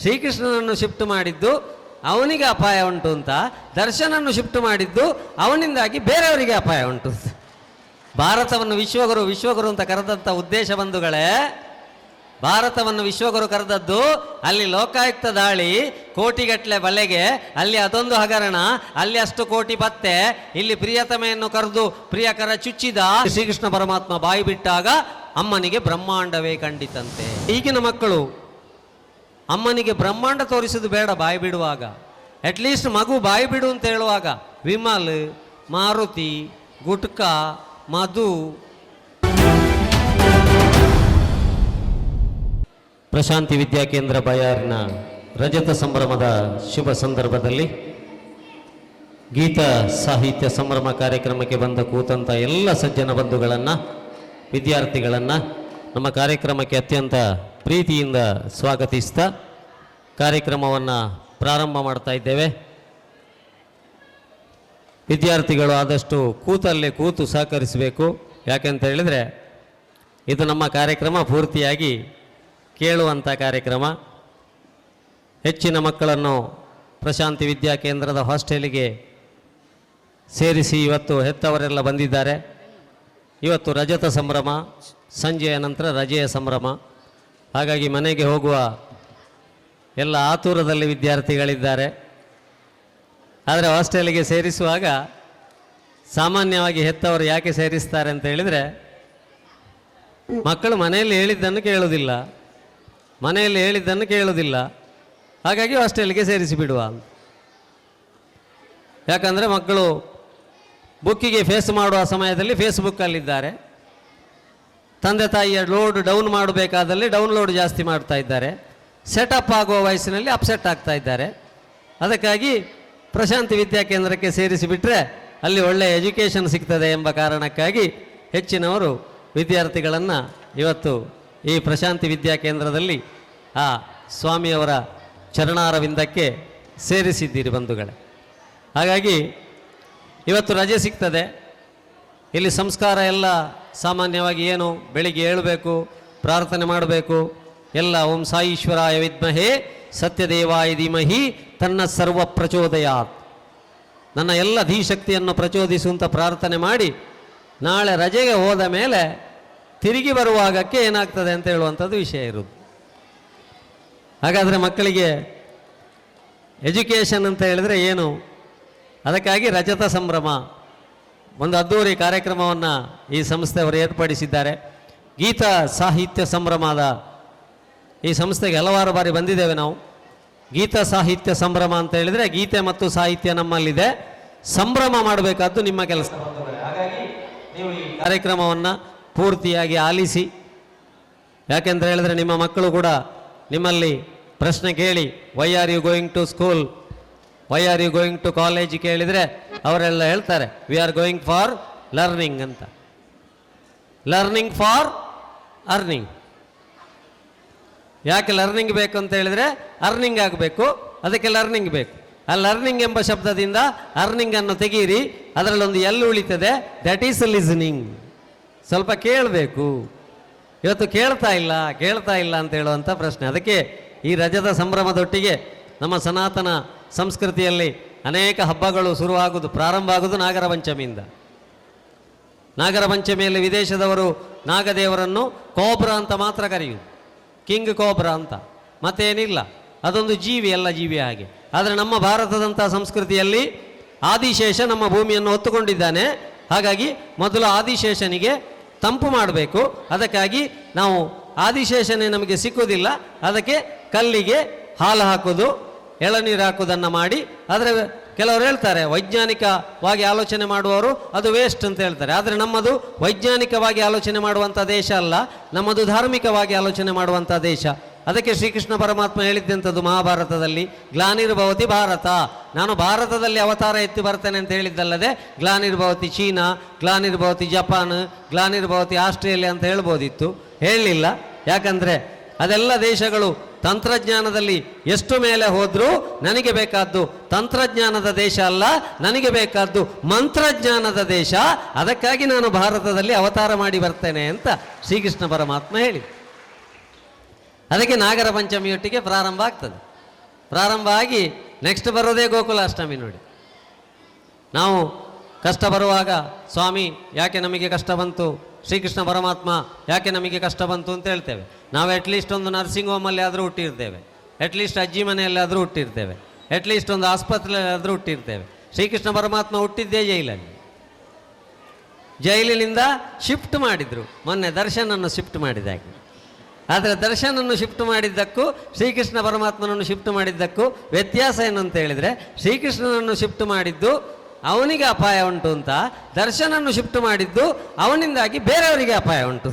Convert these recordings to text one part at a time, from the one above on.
ಶ್ರೀಕೃಷ್ಣನನ್ನು ಶಿಫ್ಟ್ ಮಾಡಿದ್ದು ಅವನಿಗೆ ಅಪಾಯ ಉಂಟು ಅಂತ. ದರ್ಶನನ್ನು ಶಿಫ್ಟ್ ಮಾಡಿದ್ದು ಅವನಿಂದಾಗಿ ಬೇರೆಯವರಿಗೆ ಅಪಾಯ ಉಂಟು. ಭಾರತವನ್ನು ವಿಶ್ವಗುರು ವಿಶ್ವಗುರು ಅಂತ ಕರೆದಂಥ ಉದ್ದೇಶ ಬಂಧುಗಳೇ, ಭಾರತವನ್ನು ವಿಶ್ವಗುರು ಕರೆದದ್ದು ಅಲ್ಲಿ ಲೋಕಾಯುಕ್ತ ದಾಳಿ ಕೋಟಿಗಟ್ಟಲೆ ಬಲೆಗೆ, ಅಲ್ಲಿ ಅದೊಂದು ಹಗರಣ, ಅಲ್ಲಿ ಅಷ್ಟು ಕೋಟಿ ಪತ್ತೆ. ಇಲ್ಲಿ ಪ್ರಿಯತಮೆಯನ್ನು ಕರೆದು ಪ್ರಿಯಕರ ಚುಚ್ಚಿದ ಶ್ರೀಕೃಷ್ಣ ಪರಮಾತ್ಮ ಬಾಯಿ ಬಿಟ್ಟಾಗ ಅಮ್ಮನಿಗೆ ಬ್ರಹ್ಮಾಂಡವೇ ಕಂಡಿತಂತೆ ಈಗಿನ ಮಕ್ಕಳು ಅಮ್ಮನಿಗೆ ಬ್ರಹ್ಮಾಂಡ ತೋರಿಸೋದು ಬೇಡ ಬಾಯಿ ಬಿಡುವಾಗ. ಅಟ್ಲೀಸ್ಟ್ ಮಗು ಬಾಯಿ ಬಿಡು ಅಂತ ಹೇಳುವಾಗ, ವಿಮಲ್, ಮಾರುತಿ, ಗುಟ್ಕ, ಮಧು. ಪ್ರಶಾಂತಿ ವಿದ್ಯಾಕೇಂದ್ರ ಬಯಾರಿನ ರಜತ ಸಂಭ್ರಮದ ಶುಭ ಸಂದರ್ಭದಲ್ಲಿ ಗೀತ ಸಾಹಿತ್ಯ ಸಂಭ್ರಮ ಕಾರ್ಯಕ್ರಮಕ್ಕೆ ಬಂದ ಕೂತಂಥ ಎಲ್ಲ ಸಜ್ಜನ ಬಂಧುಗಳನ್ನು, ವಿದ್ಯಾರ್ಥಿಗಳನ್ನು, ನಮ್ಮ ಕಾರ್ಯಕ್ರಮಕ್ಕೆ ಅತ್ಯಂತ ಪ್ರೀತಿಯಿಂದ ಸ್ವಾಗತಿಸ್ತಾ ಕಾರ್ಯಕ್ರಮವನ್ನು ಪ್ರಾರಂಭ ಮಾಡ್ತಾ ಇದ್ದೇವೆ. ವಿದ್ಯಾರ್ಥಿಗಳು ಆದಷ್ಟು ಕೂತಲ್ಲೇ ಕೂತು ಸಹಕರಿಸಬೇಕು. ಯಾಕೆಂತ ಹೇಳಿದರೆ ಇದು ನಮ್ಮ ಕಾರ್ಯಕ್ರಮ ಪೂರ್ತಿಯಾಗಿ ಕೇಳುವಂಥ ಕಾರ್ಯಕ್ರಮ. ಹೆಚ್ಚಿನ ಮಕ್ಕಳನ್ನು ಪ್ರಶಾಂತಿ ವಿದ್ಯಾ ಕೇಂದ್ರದ ಹಾಸ್ಟೆಲಿಗೆ ಸೇರಿಸಿ ಇವತ್ತು ಹೆತ್ತವರೆಲ್ಲ ಬಂದಿದ್ದಾರೆ. ಇವತ್ತು ರಜತ ಸಂಭ್ರಮ, ಸಂಜೆಯ ನಂತರ ರಜೆಯ ಸಂಭ್ರಮ. ಹಾಗಾಗಿ ಮನೆಗೆ ಹೋಗುವ ಎಲ್ಲ ಆತುರದಲ್ಲಿ ವಿದ್ಯಾರ್ಥಿಗಳಿದ್ದಾರೆ. ಆದರೆ ಹಾಸ್ಟೆಲಿಗೆ ಸೇರಿಸುವಾಗ ಸಾಮಾನ್ಯವಾಗಿ ಹೆತ್ತವರು ಯಾಕೆ ಸೇರಿಸ್ತಾರೆ ಅಂತ ಹೇಳಿದರೆ, ಮಕ್ಕಳು ಮನೆಯಲ್ಲಿ ಹೇಳಿದ್ದನ್ನು ಕೇಳುವುದಿಲ್ಲ, ಮನೆಯಲ್ಲಿ ಹೇಳಿದ್ದನ್ನು ಕೇಳುವುದಿಲ್ಲ, ಹಾಗಾಗಿ ಹಾಸ್ಟೆಲ್ಗೆ ಸೇರಿಸಿ ಬಿಡುವ. ಅಂತ ಯಾಕಂದರೆ ಮಕ್ಕಳು ಬುಕ್ಕಿಗೆ ಫೇಸ್ ಮಾಡುವ ಸಮಯದಲ್ಲಿ ಫೇಸ್ಬುಕ್ಕಲ್ಲಿದ್ದಾರೆ ತಂದೆ ತಾಯಿಯ ಲೋಡ್ ಡೌನ್ ಮಾಡಬೇಕಾದಲ್ಲಿ ಡೌನ್ಲೋಡ್ ಜಾಸ್ತಿ ಮಾಡ್ತಾ ಇದ್ದಾರೆ. ಸೆಟಪ್ ಆಗುವ ವಯಸ್ಸಿನಲ್ಲಿ ಅಪ್ಸೆಟ್ ಆಗ್ತಾ ಇದ್ದಾರೆ. ಅದಕ್ಕಾಗಿ ಪ್ರಶಾಂತಿ ವಿದ್ಯಾಕೇಂದ್ರಕ್ಕೆ ಸೇರಿಸಿಬಿಟ್ರೆ ಅಲ್ಲಿ ಒಳ್ಳೆಯ ಎಜುಕೇಷನ್ ಸಿಗ್ತದೆ ಎಂಬ ಕಾರಣಕ್ಕಾಗಿ ಹೆಚ್ಚಿನವರು ವಿದ್ಯಾರ್ಥಿಗಳನ್ನು ಇವತ್ತು ಈ ಪ್ರಶಾಂತಿ ವಿದ್ಯಾಕೇಂದ್ರದಲ್ಲಿ ಆ ಸ್ವಾಮಿಯವರ ಚರಣಾರವಿಂದಕ್ಕೆ ಸೇರಿಸಿದ್ದೀರಿ ಬಂಧುಗಳೇ. ಹಾಗಾಗಿ ಇವತ್ತು ರಜೆ ಸಿಗ್ತದೆ. ಇಲ್ಲಿ ಸಂಸ್ಕಾರ ಎಲ್ಲ ಸಾಮಾನ್ಯವಾಗಿ ಏನು? ಬೆಳಿಗ್ಗೆ ಏಳಬೇಕು, ಪ್ರಾರ್ಥನೆ ಮಾಡಬೇಕು. ಎಲ್ಲ ಓಂ ಸಾಯೀಶ್ವರಾಯ ವಿದ್ಮಹೆ ಸತ್ಯದೇವಾಯ ಧೀಮಹಿ ತನ್ನ ಸರ್ವ ಪ್ರಚೋದಯಾತ್. ನನ್ನ ಎಲ್ಲ ಧೀಶಕ್ತಿಯನ್ನು ಪ್ರಚೋದಿಸುವಂತ ಪ್ರಾರ್ಥನೆ ಮಾಡಿ ನಾಳೆ ರಜೆಗೆ ಹೋದ ಮೇಲೆ ತಿರುಗಿ ಬರುವಾಗಕ್ಕೆ ಏನಾಗ್ತದೆ ಅಂತ ಹೇಳುವಂಥದ್ದು ವಿಷಯ ಇರುವುದು. ಹಾಗಾದರೆ ಮಕ್ಕಳಿಗೆ ಎಜುಕೇಷನ್ ಅಂತ ಹೇಳಿದರೆ ಏನು? ಅದಕ್ಕಾಗಿ ರಜತ ಸಂಭ್ರಮ. ಒಂದು ಅದ್ದೂರಿ ಕಾರ್ಯಕ್ರಮವನ್ನು ಈ ಸಂಸ್ಥೆಯವರು ಏರ್ಪಡಿಸಿದ್ದಾರೆ. ಗೀತ ಸಾಹಿತ್ಯ ಸಂಭ್ರಮದ ಈ ಸಂಸ್ಥೆಗೆ ಹಲವಾರು ಬಾರಿ ಬಂದಿದ್ದೇವೆ ನಾವು. ಗೀತ ಸಾಹಿತ್ಯ ಸಂಭ್ರಮ ಅಂತ ಹೇಳಿದರೆ ಗೀತೆ ಮತ್ತು ಸಾಹಿತ್ಯ ನಮ್ಮಲ್ಲಿದೆ. ಸಂಭ್ರಮ ಮಾಡಬೇಕಾದ್ದು ನಿಮ್ಮ ಕೆಲಸ. ಹಾಗಾಗಿ ನೀವು ಈ ಕಾರ್ಯಕ್ರಮವನ್ನು ಪೂರ್ತಿಯಾಗಿ ಆಲಿಸಿ. ಯಾಕೆಂತ ಹೇಳಿದ್ರೆ ನಿಮ್ಮ ಮಕ್ಕಳು ಕೂಡ ನಿಮ್ಮಲ್ಲಿ ಪ್ರಶ್ನೆ ಕೇಳಿ why are you going to school why are you going to college ಕೇಳಿದರೆ ಅವರೆಲ್ಲ ಹೇಳ್ತಾರೆ we are going for learning ಅಂತ. ಲರ್ನಿಂಗ್ ಫಾರ್ ಅರ್ನಿಂಗ್ ಯಾಕೆ ಲರ್ನಿಂಗ್ ಬೇಕು ಅಂತ ಹೇಳಿದರೆ ಅರ್ನಿಂಗ್ ಆಗಬೇಕು, ಅದಕ್ಕೆ ಲರ್ನಿಂಗ್ ಬೇಕು. ಆ ಲರ್ನಿಂಗ್ ಎಂಬ ಶಬ್ದದಿಂದ ಅರ್ನಿಂಗನ್ನು ತೆಗೀರಿ, ಅದರಲ್ಲೊಂದು ಎಲ್ಲಿ ಉಳಿತದೆ ದಟ್ ಈಸ್ ಲಿಸನಿಂಗ್ ಸ್ವಲ್ಪ ಕೇಳಬೇಕು. ಇವತ್ತು ಕೇಳ್ತಾ ಇಲ್ಲ ಕೇಳ್ತಾ ಇಲ್ಲ ಅಂತ ಹೇಳುವಂಥ ಪ್ರಶ್ನೆ. ಅದಕ್ಕೆ ಈ ರಜದ ಸಂಭ್ರಮದೊಟ್ಟಿಗೆ ನಮ್ಮ ಸನಾತನ ಸಂಸ್ಕೃತಿಯಲ್ಲಿ ಅನೇಕ ಹಬ್ಬಗಳು ಶುರುವಾಗುವುದು ಪ್ರಾರಂಭ ಆಗುವುದು ನಾಗರ ಪಂಚಮಿಯಿಂದ ನಾಗರ ಪಂಚಮಿಯಲ್ಲಿ ವಿದೇಶದವರು ನಾಗದೇವರನ್ನು ಕೋಬ್ರ ಅಂತ ಮಾತ್ರ ಕರೆಯುವುದು ಕಿಂಗ್ ಕೋಬ್ರ ಅಂತ. ಮತ್ತೇನಿಲ್ಲ. ಅದೊಂದು ಜೀವಿ, ಎಲ್ಲ ಜೀವಿ ಹಾಗೆ. ಆದರೆ ನಮ್ಮ ಭಾರತದಂಥ ಸಂಸ್ಕೃತಿಯಲ್ಲಿ ಆದಿಶೇಷ ನಮ್ಮ ಭೂಮಿಯನ್ನು ಹೊತ್ತುಕೊಂಡಿದ್ದಾನೆ. ಹಾಗಾಗಿ ಮೊದಲು ಆದಿಶೇಷನಿಗೆ ತಂಪು ಮಾಡಬೇಕು. ಅದಕ್ಕಾಗಿ ನಾವು ಆದಿಶೇಷನೇ ನಮಗೆ ಸಿಕ್ಕುವುದಿಲ್ಲ. ಅದಕ್ಕೆ ಕಲ್ಲಿಗೆ ಹಾಲು ಹಾಕೋದು ಎಳನೀರು ಹಾಕುವುದನ್ನು ಮಾಡಿ, ಆದರೆ ಕೆಲವರು ಹೇಳ್ತಾರೆ, ವೈಜ್ಞಾನಿಕವಾಗಿ ಆಲೋಚನೆ ಮಾಡುವವರು ಅದು ವೇಸ್ಟ್ ಅಂತ ಹೇಳ್ತಾರೆ. ಆದರೆ ನಮ್ಮದು ವೈಜ್ಞಾನಿಕವಾಗಿ ಆಲೋಚನೆ ಮಾಡುವಂಥ ದೇಶ ಅಲ್ಲ, ನಮ್ಮದು ಧಾರ್ಮಿಕವಾಗಿ ಆಲೋಚನೆ ಮಾಡುವಂಥ ದೇಶ. ಅದಕ್ಕೆ ಶ್ರೀಕೃಷ್ಣ ಪರಮಾತ್ಮ ಹೇಳಿದ್ದಂಥದ್ದು ಮಹಾಭಾರತದಲ್ಲಿ ಗ್ಲಾನಿರ್ಭವತಿ ಭಾರತ. ನಾನು ಭಾರತದಲ್ಲಿ ಅವತಾರ ಎತ್ತಿ ಬರ್ತೇನೆ ಅಂತ ಹೇಳಿದ್ದಲ್ಲದೆ ಗ್ಲಾನಿರ್ಭವತಿ ಚೀನಾ ಗ್ಲಾನಿರ್ಭವತಿ ಜಪಾನ್ ಗ್ಲಾನಿರ್ಭವತಿ ಆಸ್ಟ್ರೇಲಿಯಾ ಅಂತ ಹೇಳ್ಬೋದಿತ್ತು. ಹೇಳಲಿಲ್ಲ ಯಾಕಂದರೆ ಅದೆಲ್ಲ ದೇಶಗಳು ತಂತ್ರಜ್ಞಾನದಲ್ಲಿ ಎಷ್ಟು ಮೇಲೆ ಹೋದರೂ ನನಗೆ ಬೇಕಾದ್ದು ತಂತ್ರಜ್ಞಾನದ ದೇಶ ಅಲ್ಲ, ನನಗೆ ಬೇಕಾದ್ದು ಮಂತ್ರಜ್ಞಾನದ ದೇಶ. ಅದಕ್ಕಾಗಿ ನಾನು ಭಾರತದಲ್ಲಿ ಅವತಾರ ಮಾಡಿ ಬರ್ತೇನೆ ಅಂತ ಶ್ರೀಕೃಷ್ಣ ಪರಮಾತ್ಮ ಹೇಳಿ ಅದಕ್ಕೆ ನಾಗರ ಪಂಚಮಿಯೊಟ್ಟಿಗೆ ಪ್ರಾರಂಭ ಆಗ್ತದೆ. ಪ್ರಾರಂಭ ಆಗಿ ನೆಕ್ಸ್ಟ್ ಬರೋದೇ ಗೋಕುಲಾಷ್ಟಮಿ ನೋಡಿ. ನಾವು ಕಷ್ಟ ಬರುವಾಗ, ಸ್ವಾಮಿ, ಯಾಕೆ ನಮಗೆ ಕಷ್ಟ ಬಂತು? ಶ್ರೀಕೃಷ್ಣ ಪರಮಾತ್ಮ, ಯಾಕೆ ನಮಗೆ ಕಷ್ಟ ಬಂತು ಅಂತ ಹೇಳ್ತೇವೆ. ನಾವು ಅಟ್ಲೀಸ್ಟ್ ಒಂದು ನರ್ಸಿಂಗ್ ಹೋಮಲ್ಲಿ ಆದರೂ ಹುಟ್ಟಿರ್ತೇವೆ. ಅಟ್ಲೀಸ್ಟ್ ಅಜ್ಜಿ ಮನೆಯಲ್ಲಿ ಆದರೂ ಹುಟ್ಟಿರ್ತೇವೆ. ಅಟ್ಲೀಸ್ಟ್ ಒಂದು ಆಸ್ಪತ್ರೆಯಲ್ಲಿ ಆದರೂ ಹುಟ್ಟಿರ್ತೇವೆ. ಶ್ರೀಕೃಷ್ಣ ಪರಮಾತ್ಮ ಹುಟ್ಟಿದ್ದೇ ಜೈಲಲ್ಲಿ. ಜೈಲಿನಿಂದ ಶಿಫ್ಟ್ ಮಾಡಿದರು. ಮೊನ್ನೆ ದರ್ಶನನ್ನು ಶಿಫ್ಟ್ ಮಾಡಿದಾಗೆ ಆದರೆ ದರ್ಶನನ್ನು ಶಿಫ್ಟ್ ಮಾಡಿದ್ದಕ್ಕೂ, ಶ್ರೀಕೃಷ್ಣ ಪರಮಾತ್ಮನನ್ನು ಶಿಫ್ಟ್ ಮಾಡಿದ್ದಕ್ಕೂ ವ್ಯತ್ಯಾಸ ಏನು ಅಂತ ಹೇಳಿದರೆ, ಶ್ರೀಕೃಷ್ಣನನ್ನು ಶಿಫ್ಟ್ ಮಾಡಿದ್ದು ಅವನಿಗೆ ಅಪಾಯ ಉಂಟು ಅಂತ, ದರ್ಶನನ್ನು ಶಿಫ್ಟ್ ಮಾಡಿದ್ದು ಅವನಿಂದಾಗಿ ಬೇರೆಯವರಿಗೆ ಅಪಾಯ ಉಂಟು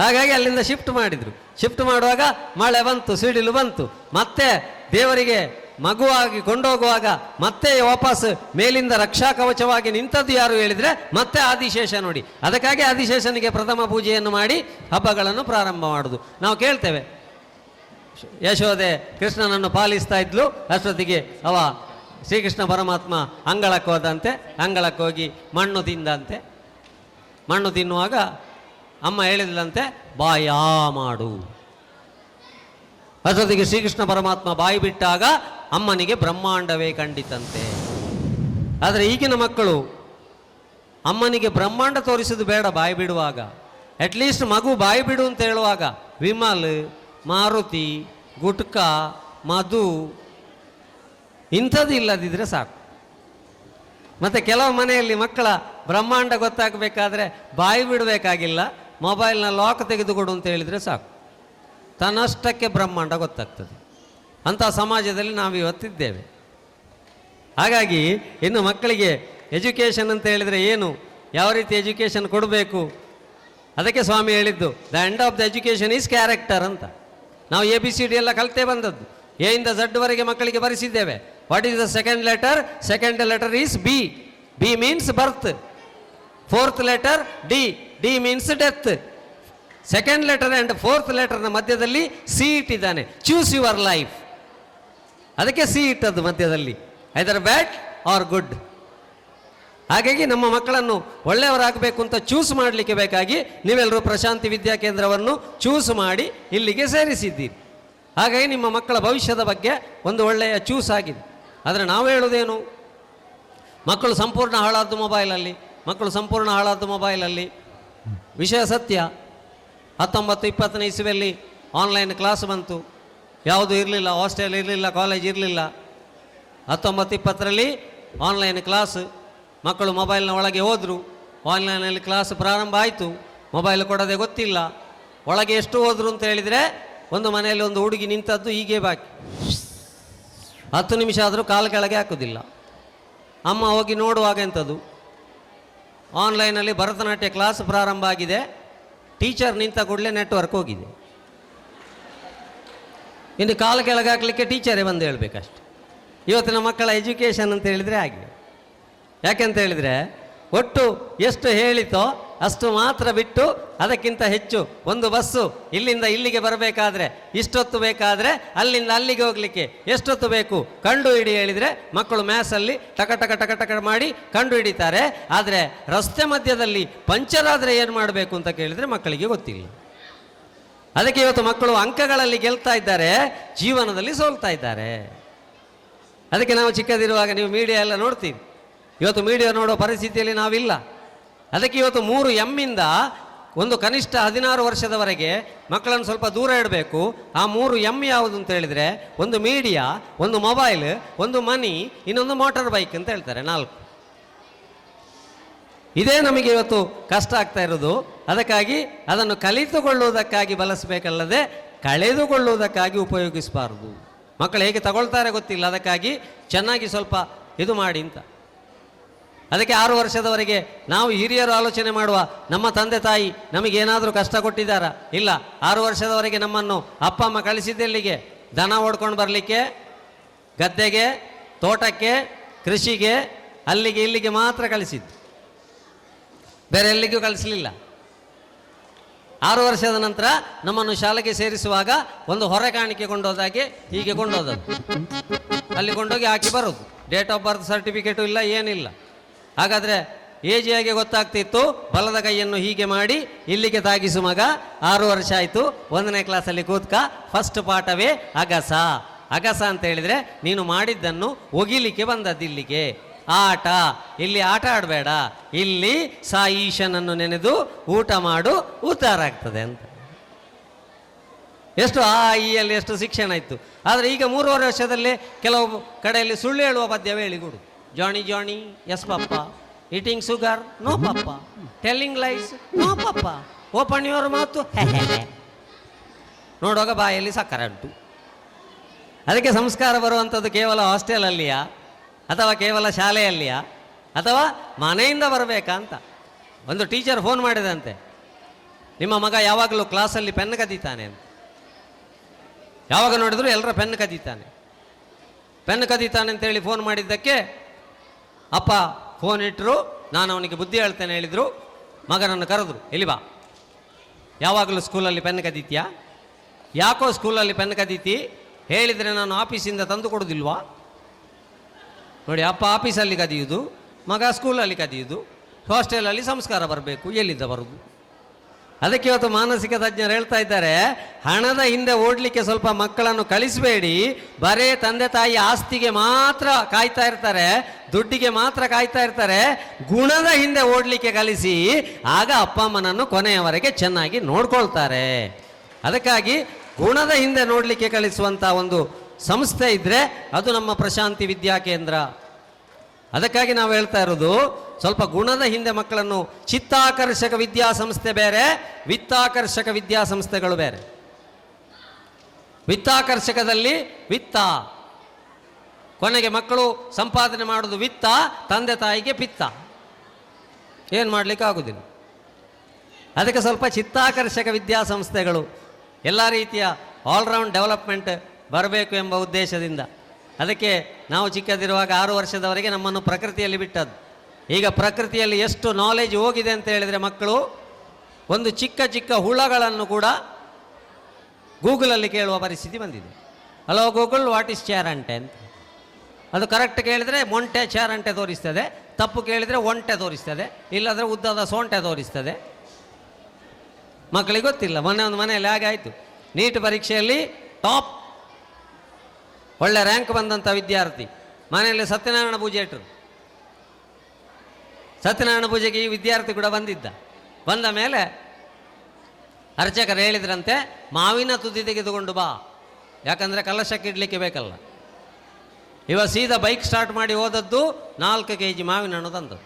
ಹಾಗಾಗಿ ಅಲ್ಲಿಂದ ಶಿಫ್ಟ್ ಮಾಡಿದರು. ಶಿಫ್ಟ್ ಮಾಡುವಾಗ ಮಳೆ ಬಂತು, ಸಿಡಿಲು ಬಂತು. ಮತ್ತೆ ದೇವರಿಗೆ ಮಗುವಾಗಿ ಕೊಂಡೋಗುವಾಗ ಮತ್ತೆ ವಾಪಸ್ ಮೇಲಿಂದ ರಕ್ಷಾ ಕವಚವಾಗಿ ನಿಂತದ್ದು ಯಾರು ಹೇಳಿದರೆ ಮತ್ತೆ ಆದಿಶೇಷ ನೋಡಿ. ಅದಕ್ಕಾಗಿ ಆದಿಶೇಷನಿಗೆ ಪ್ರಥಮ ಪೂಜೆಯನ್ನು ಮಾಡಿ ಹಬ್ಬಗಳನ್ನು ಪ್ರಾರಂಭ ಮಾಡುದು. ನಾವು ಕೇಳ್ತೇವೆ. ಯಶೋದೆ ಕೃಷ್ಣನನ್ನು ಪಾಲಿಸ್ತಾ ಇದ್ಲು. ಅಷ್ಟೊತ್ತಿಗೆ ಅವ ಶ್ರೀಕೃಷ್ಣ ಪರಮಾತ್ಮ ಅಂಗಳಕ್ಕೆ ಹೋದಂತೆ, ಅಂಗಳಕ್ಕೆ ಹೋಗಿ ಮಣ್ಣು ತಿಂದಂತೆ. ಮಣ್ಣು ತಿನ್ನುವಾಗ ಅಮ್ಮ ಹೇಳಿದ್ಲಂತೆ, ಬಾಯಾ ಮಾಡು. ಅದರೊಂದಿಗೆ ಶ್ರೀಕೃಷ್ಣ ಪರಮಾತ್ಮ ಬಾಯಿ ಬಿಟ್ಟಾಗ ಅಮ್ಮನಿಗೆ ಬ್ರಹ್ಮಾಂಡವೇ ಕಂಡಿತಂತೆ. ಆದರೆ ಈಗಿನ ಮಕ್ಕಳು ಅಮ್ಮನಿಗೆ ಬ್ರಹ್ಮಾಂಡ ತೋರಿಸೋದು ಬೇಡ ಬಾಯಿ ಬಿಡುವಾಗ. ಅಟ್ಲೀಸ್ಟ್ ಮಗು ಬಾಯಿ ಬಿಡು ಅಂತ ಹೇಳುವಾಗ, ವಿಮಲ್, ಮಾರುತಿ, ಗುಟ್ಕ, ಮಧು, ಇಂಥದ್ದು ಇಲ್ಲದಿದ್ದರೆ ಸಾಕು. ಮತ್ತು ಕೆಲವು ಮನೆಯಲ್ಲಿ ಮಕ್ಕಳ ಬ್ರಹ್ಮಾಂಡ ಗೊತ್ತಾಗಬೇಕಾದ್ರೆ ಬಾಯಿ ಬಿಡಬೇಕಾಗಿಲ್ಲ. ಮೊಬೈಲ್ನ ಲಾಕ್ ತೆಗೆದುಕೊಡು ಅಂತ ಹೇಳಿದರೆ ಸಾಕು. ತನ್ನಷ್ಟಕ್ಕೆ ಬ್ರಹ್ಮಾಂಡ ಗೊತ್ತಾಗ್ತದೆ. ಅಂಥ ಸಮಾಜದಲ್ಲಿ ನಾವು ಇವತ್ತಿದ್ದೇವೆ. ಹಾಗಾಗಿ ಇನ್ನು ಮಕ್ಕಳಿಗೆ ಎಜುಕೇಷನ್ ಅಂತ ಹೇಳಿದರೆ ಏನು? ಯಾವ ರೀತಿ ಎಜುಕೇಷನ್ ಕೊಡಬೇಕು? ಅದಕ್ಕೆ ಸ್ವಾಮಿ ಹೇಳಿದ್ದು the end of the education is character ಅಂತ. ನಾವು ಎ ಬಿ ಸಿ ಡಿ ಎಲ್ಲ ಕಲಿತೇ ಬಂದದ್ದು. ಎ ಇಂದ ಝಡ್ವರೆಗೆ ಮಕ್ಕಳಿಗೆ ಬರೆಸಿದ್ದೇವೆ. What is the second letter second letter is B B means birth fourth letter D D means death second letter and fourth ಲೆಟರ್ನ ಮಧ್ಯದಲ್ಲಿ C ಇಟ್ಟಿದ್ದಾನೆ. Choose your life ಅದಕ್ಕೆ C ಇಟ್ಟದ್ದು ಮಧ್ಯದಲ್ಲಿ. ಐದರ್ ಬ್ಯಾಡ್ ಆರ್ ಗುಡ್ ಹಾಗಾಗಿ ನಮ್ಮ ಮಕ್ಕಳನ್ನು ಒಳ್ಳೆಯವರಾಗಬೇಕು ಅಂತ choose ಮಾಡಲಿಕ್ಕೆ ಬೇಕಾಗಿ ನೀವೆಲ್ಲರೂ ಪ್ರಶಾಂತಿ ವಿದ್ಯಾ ಕೇಂದ್ರವನ್ನು ಚೂಸ್ ಮಾಡಿ ಇಲ್ಲಿಗೆ ಸೇರಿಸಿದ್ದೀರಿ. ಹಾಗಾಗಿ ನಿಮ್ಮ ಮಕ್ಕಳ ಭವಿಷ್ಯದ ಬಗ್ಗೆ ಒಂದು ಒಳ್ಳೆಯ ಚೂಸ್ ಆಗಿದೆ. ಆದರೆ ನಾವು ಹೇಳೋದೇನು ಮಕ್ಕಳು ಸಂಪೂರ್ಣ ಹಾಳಾದ್ದು ಮೊಬೈಲಲ್ಲಿ ಮಕ್ಕಳು ಸಂಪೂರ್ಣ ಹಾಳಾದ್ದು ಮೊಬೈಲಲ್ಲಿ ವಿಷಯ ಸತ್ಯ. ಹತ್ತೊಂಬತ್ತು ಇಪ್ಪತ್ತನೇ ಇಸುವಲ್ಲಿ ಆನ್ಲೈನ್ ಕ್ಲಾಸ್ ಬಂತು. ಯಾವುದೂ ಇರಲಿಲ್ಲ ಹಾಸ್ಟೆಲ್ ಇರಲಿಲ್ಲ ಕಾಲೇಜ್ ಇರಲಿಲ್ಲ. ಹತ್ತೊಂಬತ್ತು ಇಪ್ಪತ್ತರಲ್ಲಿ ಆನ್ಲೈನ್ ಕ್ಲಾಸ್ ಮಕ್ಕಳು ಮೊಬೈಲ್ನ ಒಳಗೆ ಹೋದರು. ಆನ್ಲೈನಲ್ಲಿ ಕ್ಲಾಸ್ ಪ್ರಾರಂಭ ಆಯಿತು. ಮೊಬೈಲ್ ಕೊಡೋದೇ ಗೊತ್ತಿಲ್ಲ. ಒಳಗೆ ಎಷ್ಟು ಹೋದರು ಅಂತ ಹೇಳಿದರೆ ಒಂದು ಮನೆಯಲ್ಲಿ ಒಂದು ಹುಡುಗಿ ನಿಂತದ್ದು ಹೀಗೆ ಬಾಕಿ. ಹತ್ತು ನಿಮಿಷ ಆದರೂ ಕಾಲು ಕೆಳಗೆ ಹಾಕೋದಿಲ್ಲ. ಅಮ್ಮ ಹೋಗಿ ನೋಡುವಾಗ ಎಂಥದ್ದು ಆನ್ಲೈನಲ್ಲಿ ಭರತನಾಟ್ಯ ಕ್ಲಾಸ್ ಪ್ರಾರಂಭ ಆಗಿದೆ. ಟೀಚರ್ ನಿಂತ ಕೂಡಲೇ ನೆಟ್ವರ್ಕ್ ಹೋಗಿದೆ. ಇನ್ನು ಕಾಲು ಕೆಳಗೆ ಹಾಕಲಿಕ್ಕೆ ಟೀಚರೇ ಬಂದು ಹೇಳಬೇಕಷ್ಟೆ. ಇವತ್ತಿನ ಮಕ್ಕಳ ಎಜುಕೇಷನ್ ಅಂತ ಹೇಳಿದರೆ ಹಾಗೆ. ಯಾಕೆಂತ ಹೇಳಿದರೆ, ಒಟ್ಟು ಎಷ್ಟು ಹೇಳಿತೋ ಅಷ್ಟು ಮಾತ್ರ ಬಿಟ್ಟು ಅದಕ್ಕಿಂತ ಹೆಚ್ಚು ಒಂದು ಬಸ್ಸು ಇಲ್ಲಿಂದ ಇಲ್ಲಿಗೆ ಬರಬೇಕಾದ್ರೆ ಇಷ್ಟೊತ್ತು ಬೇಕಾದರೆ ಅಲ್ಲಿಂದ ಅಲ್ಲಿಗೆ ಹೋಗಲಿಕ್ಕೆ ಎಷ್ಟೊತ್ತು ಬೇಕು? ಕಂಡು ಹಿಡಿ ಹೇಳಿದರೆ ಮಕ್ಕಳು ಮ್ಯಾಸಲ್ಲಿ ಟಕ ಟಕ ಟಕ ಟಕ ಮಾಡಿ ಕಂಡು ಹಿಡಿತಾರೆ. ಆದರೆ ರಸ್ತೆ ಮಧ್ಯದಲ್ಲಿ ಪಂಚರ್ ಆದರೆ ಏನು ಮಾಡಬೇಕು ಅಂತ ಕೇಳಿದರೆ ಮಕ್ಕಳಿಗೆ ಗೊತ್ತಿಲ್ಲ. ಅದಕ್ಕೆ ಇವತ್ತು ಮಕ್ಕಳು ಅಂಕಗಳಲ್ಲಿ ಗೆಲ್ತಾ ಇದ್ದಾರೆ, ಜೀವನದಲ್ಲಿ ಸೋಲ್ತಾ ಇದ್ದಾರೆ. ಅದಕ್ಕೆ ನಾವು ಚಿಕ್ಕದಿರುವಾಗ ನೀವು ಮೀಡಿಯಾ ಎಲ್ಲ ನೋಡ್ತೀವಿ. ಇವತ್ತು ಮೀಡಿಯಾ ನೋಡೋ ಪರಿಸ್ಥಿತಿಯಲ್ಲಿ ನಾವಿಲ್ಲ. ಅದಕ್ಕೆ ಇವತ್ತು ಮೂರು ಎಮ್ಮಿಂದ ಒಂದು ಕನಿಷ್ಠ ಹದಿನಾರು ವರ್ಷದವರೆಗೆ ಮಕ್ಕಳನ್ನು ಸ್ವಲ್ಪ ದೂರ ಇಡಬೇಕು. ಆ ಮೂರು ಎಂ ಯಾವುದು ಅಂತ ಹೇಳಿದರೆ ಒಂದು ಮೀಡಿಯಾ, ಒಂದು ಮೊಬೈಲ್, ಒಂದು ಮನಿ, ಇನ್ನೊಂದು ಮೋಟಾರ್ ಬೈಕ್ ಅಂತ ಹೇಳ್ತಾರೆ ನಾಲ್ಕು. ಇದೇ ನಮಗೆ ಇವತ್ತು ಕಷ್ಟ ಆಗ್ತಾ ಇರೋದು. ಅದಕ್ಕಾಗಿ ಅದನ್ನು ಕಲಿತುಕೊಳ್ಳುವುದಕ್ಕಾಗಿ ಬಳಸಬೇಕಲ್ಲದೆ ಕಳೆದುಕೊಳ್ಳುವುದಕ್ಕಾಗಿ ಉಪಯೋಗಿಸಬಾರದು. ಮಕ್ಕಳು ಹೇಗೆ ತಗೊಳ್ತಾರೆ ಗೊತ್ತಿಲ್ಲ. ಅದಕ್ಕಾಗಿ ಚೆನ್ನಾಗಿ ಸ್ವಲ್ಪ ಇದು ಮಾಡಿ ಅಂತ. ಅದಕ್ಕೆ ಆರು ವರ್ಷದವರೆಗೆ ನಾವು ಹಿರಿಯರು ಆಲೋಚನೆ ಮಾಡುವ ನಮ್ಮ ತಂದೆ ತಾಯಿ ನಮಗೇನಾದರೂ ಕಷ್ಟ ಕೊಟ್ಟಿದ್ದಾರಾ? ಇಲ್ಲ. ಆರು ವರ್ಷದವರೆಗೆ ನಮ್ಮನ್ನು ಅಪ್ಪ ಅಮ್ಮ ಕಳಿಸಿದ್ದೆಲ್ಲಿಗೆ ದನ ಓಡ್ಕೊಂಡು ಬರಲಿಕ್ಕೆ, ಗದ್ದೆಗೆ, ತೋಟಕ್ಕೆ, ಕೃಷಿಗೆ, ಅಲ್ಲಿಗೆ ಇಲ್ಲಿಗೆ ಮಾತ್ರ ಕಳಿಸಿದ್ದು. ಬೇರೆ ಎಲ್ಲಿಗೂ ಕಳಿಸಲಿಲ್ಲ. ಆರು ವರ್ಷದ ನಂತರ ನಮ್ಮನ್ನು ಶಾಲೆಗೆ ಸೇರಿಸುವಾಗ ಒಂದು ಹೊರ ಕಾಣಿಕೆ ಕೊಂಡೋದಾಗೆ ಹೀಗೆ ಕೊಂಡೋದದ್ದು ಅಲ್ಲಿ ಕೊಂಡೋಗಿ ಹಾಕಿ ಬರೋದು. ಡೇಟ್ ಆಫ್ ಬರ್ತ್ ಸರ್ಟಿಫಿಕೇಟು ಇಲ್ಲ, ಏನಿಲ್ಲ. ಹಾಗಾದರೆ ಏಜಿಯಾಗೆ ಗೊತ್ತಾಗ್ತಿತ್ತು, ಬಲದ ಕೈಯನ್ನು ಹೀಗೆ ಮಾಡಿ ಇಲ್ಲಿಗೆ ತಾಗಿಸು ಮಗ. ಆರು ವರ್ಷ ಆಯಿತು, ಒಂದನೇ ಕ್ಲಾಸಲ್ಲಿ ಕೂತ್ಕ ಫಸ್ಟ್ ಪಾಠವೇ ಅಗಸ. ಅಗಸ ಅಂತ ಹೇಳಿದರೆ, ನೀನು ಮಾಡಿದ್ದನ್ನು ಒಗಿಲಿಕ್ಕೆ ಬಂದದ್ದು ಇಲ್ಲಿಗೆ. ಆಟ. ಇಲ್ಲಿ ಆಟ ಆಡಬೇಡ. ಇಲ್ಲಿ ಸಾ ಈಶನನ್ನು ನೆನೆದು ಊಟ ಮಾಡು ಉತ್ತಾರ ಆಗ್ತದೆ ಅಂತ. ಎಷ್ಟು, ಆ ಈಯಲ್ಲಿ ಎಷ್ಟು ಶಿಕ್ಷಣ ಇತ್ತು. ಆದರೆ ಈಗ ಮೂರುವರೆ ವರ್ಷದಲ್ಲಿ ಕೆಲವು ಕಡೆಯಲ್ಲಿ ಸುಳ್ಳು ಹೇಳುವ ಪದ್ಯವೇ ಹೇಳಿಕೊಡು ಜಾಣಿ ಜಾಣಿ yes papa eating sugar no papa telling lies no papa open your ಮಾತು ನೋಡುವಾಗ ಬಾಯಲ್ಲಿ ಸಕ್ಕರೆ ಉಂಟು. ಅದಕ್ಕೆ ಸಂಸ್ಕಾರ ಬರುವಂಥದ್ದು ಕೇವಲ ಹಾಸ್ಟೆಲಲ್ಲಿಯಾ? ಅಥವಾ ಕೇವಲ ಶಾಲೆಯಲ್ಲಿಯಾ? ಅಥವಾ ಮನೆಯಿಂದ ಬರಬೇಕಾ ಅಂತ? ಒಂದು ಟೀಚರ್ ಫೋನ್ ಮಾಡಿದಂತೆ. ನಿಮ್ಮ ಮಗ ಯಾವಾಗಲೂ ಕ್ಲಾಸಲ್ಲಿ ಪೆನ್ ಕದೀತಾನೆ ಅಂತ. ಯಾವಾಗ ನೋಡಿದ್ರು ಎಲ್ಲರ ಪೆನ್ ಕದೀತಾನೆ. ಪೆನ್ ಕದೀತಾನೆ ಅಂತೇಳಿ ಫೋನ್ ಮಾಡಿದ್ದಕ್ಕೆ ಅಪ್ಪ ಫೋನ್ ಇಟ್ಟರು ನಾನು ಅವನಿಗೆ ಬುದ್ಧಿ ಹೇಳ್ತೇನೆ ಹೇಳಿದರು, ಮಗನನ್ನು ಕರೆದ್ರು ಎಲ್ಲಿ ಬಾ. ಯಾವಾಗಲೂ ಸ್ಕೂಲಲ್ಲಿ ಪೆನ್ ಕದೀತೀಯಾ? ಯಾಕೋ ಸ್ಕೂಲಲ್ಲಿ ಪೆನ್ ಕದೀತಿ? ಹೇಳಿದರೆ ನಾನು ಆಫೀಸಿಂದ ತಂದು ಕೊಡೋದಿಲ್ವಾ? ನೋಡಿ, ಅಪ್ಪ ಆಫೀಸಲ್ಲಿ ಕದಿಯುವುದು ಮಗ ಸ್ಕೂಲಲ್ಲಿ ಕದಿಯುವುದು ಹಾಸ್ಟೆಲಲ್ಲಿ ಸಂಸ್ಕಾರ ಬರಬೇಕು, ಎಲ್ಲಿಂದ ಬರುವುದು ಅದಕ್ಕೆ ಇವತ್ತು ಮಾನಸಿಕ ತಜ್ಞರು ಹೇಳ್ತಾ ಇದ್ದಾರೆ, ಹಣದ ಹಿಂದೆ ಓಡಲಿಕ್ಕೆ ಸ್ವಲ್ಪ ಮಕ್ಕಳನ್ನು ಕಳಿಸಬೇಡಿ, ಬರೇ ತಂದೆ ತಾಯಿ ಆಸ್ತಿಗೆ ಮಾತ್ರ ಕಾಯ್ತಾ ಇರ್ತಾರೆ, ದುಡ್ಡಿಗೆ ಮಾತ್ರ ಕಾಯ್ತಾ ಇರ್ತಾರೆ, ಗುಣದ ಹಿಂದೆ ಓಡಲಿಕ್ಕೆ ಕಲಿಸಿ, ಆಗ ಅಪ್ಪ ಅಮ್ಮನನ್ನು ಕೊನೆಯವರೆಗೆ ಚೆನ್ನಾಗಿ ನೋಡ್ಕೊಳ್ತಾರೆ. ಅದಕ್ಕಾಗಿ ಗುಣದ ಹಿಂದೆ ನೋಡಲಿಕ್ಕೆ ಕಲಿಸುವಂಥ ಒಂದು ಸಂಸ್ಥೆ ಇದ್ದರೆ ಅದು ನಮ್ಮ ಪ್ರಶಾಂತಿ ವಿದ್ಯಾ ಕೇಂದ್ರ. ಅದಕ್ಕಾಗಿ ನಾವು ಹೇಳ್ತಾ ಇರೋದು, ಸ್ವಲ್ಪ ಗುಣದ ಹಿಂದೆ ಮಕ್ಕಳನ್ನು ಚಿತ್ತಾಕರ್ಷಕ ವಿದ್ಯಾಸಂಸ್ಥೆ ಬೇರೆ, ವಿತ್ತಾಕರ್ಷಕ ವಿದ್ಯಾಸಂಸ್ಥೆಗಳು ಬೇರೆ. ವಿತ್ತಾಕರ್ಷಕದಲ್ಲಿ ವಿತ್ತ. ಕೊನೆಗೆ ಮಕ್ಕಳು ಸಂಪಾದನೆ ಮಾಡೋದು ವಿತ್ತ, ತಂದೆ ತಾಯಿಗೆ ಪಿತ್ತ. ಏನು ಮಾಡಲಿಕ್ಕೆ ಆಗುದಿಲ್ಲ. ಅದಕ್ಕೆ ಸ್ವಲ್ಪ ಚಿತ್ತಾಕರ್ಷಕ ವಿದ್ಯಾಸಂಸ್ಥೆಗಳು, ಎಲ್ಲ ರೀತಿಯ ಆಲ್ರೌಂಡ್ ಡೆವಲಪ್ಮೆಂಟ್ ಬರಬೇಕು ಎಂಬ ಉದ್ದೇಶದಿಂದ. ಅದಕ್ಕೆ ನಾವು ಚಿಕ್ಕದಿರುವಾಗ ಆರು ವರ್ಷದವರೆಗೆ ನಮ್ಮನ್ನು ಪ್ರಕೃತಿಯಲ್ಲಿ ಬಿಟ್ಟದ್ದು. ಈಗ ಪ್ರಕೃತಿಯಲ್ಲಿ ಎಷ್ಟು ನಾಲೆಜ್ ಹೋಗಿದೆ ಅಂತ ಹೇಳಿದರೆ ಮಕ್ಕಳು, ಒಂದು ಚಿಕ್ಕ ಚಿಕ್ಕ ಹುಳಗಳನ್ನು ಕೂಡ ಗೂಗಲಲ್ಲಿ ಕೇಳುವ ಪರಿಸ್ಥಿತಿ ಬಂದಿದೆ. Hello Google what is chair ಅಂಟೆ ಅಂತ. ಅದು ಕರೆಕ್ಟ್ ಕೇಳಿದರೆ ಮೊಂಟೆ ಅಂಟೆ ತೋರಿಸ್ತದೆ, ತಪ್ಪು ಕೇಳಿದರೆ ಒಂಟೆ ತೋರಿಸ್ತದೆ, ಇಲ್ಲಾಂದರೆ ಉದ್ದದ ಸೊಂಟೆ ತೋರಿಸ್ತದೆ. ಮಕ್ಕಳಿಗೆ ಗೊತ್ತಿಲ್ಲ, ಮೊನ್ನೆ ಒಂದು ಮನೆಯಲ್ಲಿ ಹಾಗೆ ಆಯಿತು. ನೀಟ್ ಪರೀಕ್ಷೆಯಲ್ಲಿ ಟಾಪ್ ಒಳ್ಳೆ ರ್ಯಾಂಕ್ ಬಂದಂಥ ವಿದ್ಯಾರ್ಥಿ. ಮನೆಯಲ್ಲಿ ಸತ್ಯನಾರಾಯಣ ಪೂಜೆ ಇಟ್ಟರು ಸತ್ಯನಾರಾಯಣ ಪೂಜೆಗೆ ಈ ವಿದ್ಯಾರ್ಥಿ ಕೂಡ ಬಂದಿದ್ದ. ಬಂದ ಮೇಲೆ ಅರ್ಚಕರು ಹೇಳಿದ್ರಂತೆ, ಮಾವಿನ ತುದಿ ತೆಗೆದುಕೊಂಡು ಬಾ. ಯಾಕಂದರೆ ಕಲಶಕ್ಕೆ ಇಡಲಿಕ್ಕೆ ಬೇಕಲ್ಲ. ಇವ ಸೀದಾ ಬೈಕ್ ಸ್ಟಾರ್ಟ್ ಮಾಡಿ ಹೋದದ್ದು ನಾಲ್ಕು ಕೆ ಜಿ ಮಾವಿನ ಹಣ್ಣು ತಂದು.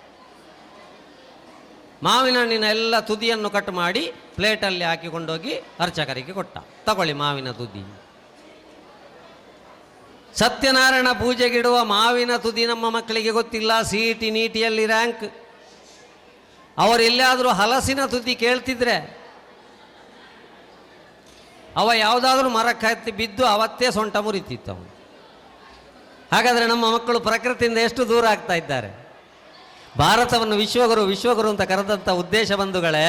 ಮಾವಿನ ಹಣ್ಣಿನ ಎಲ್ಲ ತುದಿಯನ್ನು ಕಟ್ ಮಾಡಿ ಪ್ಲೇಟಲ್ಲಿ ಹಾಕಿಕೊಂಡೋಗಿ ಅರ್ಚಕರಿಗೆ ಕೊಟ್ಟ. ತಗೊಳ್ಳಿ ಮಾವಿನ ತುದಿ. ಸತ್ಯನಾರಾಯಣ ಪೂಜೆಗಿಡುವ ಮಾವಿನ ತುದಿ ನಮ್ಮ ಮಕ್ಕಳಿಗೆ ಗೊತ್ತಿಲ್ಲ ಸಿ ಟಿ ನೀಟಿಯಲ್ಲಿ ರ್ಯಾಂಕ್. ಅವರೆಲ್ಲಾದರೂ ಹಲಸಿನ ತುದಿ ಕೇಳ್ತಿದ್ರೆ, ಅವ ಯಾವುದಾದ್ರೂ ಮರಕ್ಕೆ ಹತ್ತಿ ಬಿದ್ದು ಅವತ್ತೇ ಸೊಂಟ ಮುರಿತಿತ್ತು ಅವನು. ಹಾಗಾದರೆ ನಮ್ಮ ಮಕ್ಕಳು ಪ್ರಕೃತಿಯಿಂದ ಎಷ್ಟು ದೂರ ಆಗ್ತಾ ಇದ್ದಾರೆ? ಭಾರತವನ್ನು ವಿಶ್ವಗುರು ವಿಶ್ವಗುರು ಅಂತ ಕರೆದಂಥ ಉದ್ದೇಶ ಬಂಧುಗಳೇ,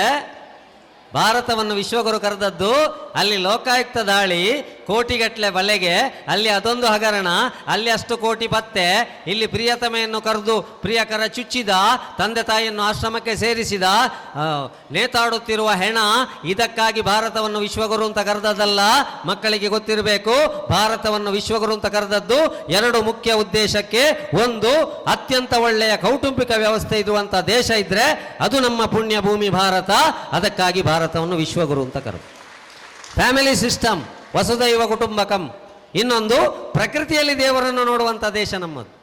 ಭಾರತವನ್ನು ವಿಶ್ವಗುರು ಕರೆದದ್ದು ಅಲ್ಲಿ ಲೋಕಾಯುಕ್ತ ದಾಳಿ ಕೋಟಿಗಟ್ಟಲೆ ಬಲೆಗೆ, ಅಲ್ಲಿ ಅದೊಂದು ಹಗರಣ, ಅಲ್ಲಿ ಅಷ್ಟು ಕೋಟಿ ಪತ್ತೆ. ಇಲ್ಲಿ ಪ್ರಿಯತಮೆಯನ್ನು ಕರೆದು ಪ್ರಿಯಕರ ಚುಚ್ಚಿದ, ತಂದೆ ತಾಯಿಯನ್ನು ಆಶ್ರಮಕ್ಕೆ ಸೇರಿಸಿದ ನೇತಾಡುತ್ತಿರುವ ಹೆಣ ಇದಕ್ಕಾಗಿ ಭಾರತವನ್ನು ವಿಶ್ವಗುರು ಅಂತ ಕರೆದದಲ್ಲ ಮಕ್ಕಳಿಗೆ ಗೊತ್ತಿರಬೇಕು, ಭಾರತವನ್ನು ವಿಶ್ವಗುರು ಅಂತ ಕರೆದದ್ದು ಎರಡು ಮುಖ್ಯ ಉದ್ದೇಶಕ್ಕೆ ಒಂದು, ಅತ್ಯಂತ ಒಳ್ಳೆಯ ಕೌಟುಂಬಿಕ ವ್ಯವಸ್ಥೆ ಇರುವಂತಹ ದೇಶ ಇದ್ರೆ ಅದು ನಮ್ಮ ಪುಣ್ಯ ಭೂಮಿ ಭಾರತ, ಅದಕ್ಕಾಗಿ ಭಾರತವನ್ನು ವಿಶ್ವಗುರು ಅಂತ ಕರೆದು. ಫ್ಯಾಮಿಲಿ ಸಿಸ್ಟಮ್ ವಸುದೈವ ಕುಟುಂಬಕಂ. ಇನ್ನೊಂದು, ಪ್ರಕೃತಿಯಲ್ಲಿ ದೇವರನ್ನು ನೋಡುವಂಥ ದೇಶ ನಮ್ಮದು.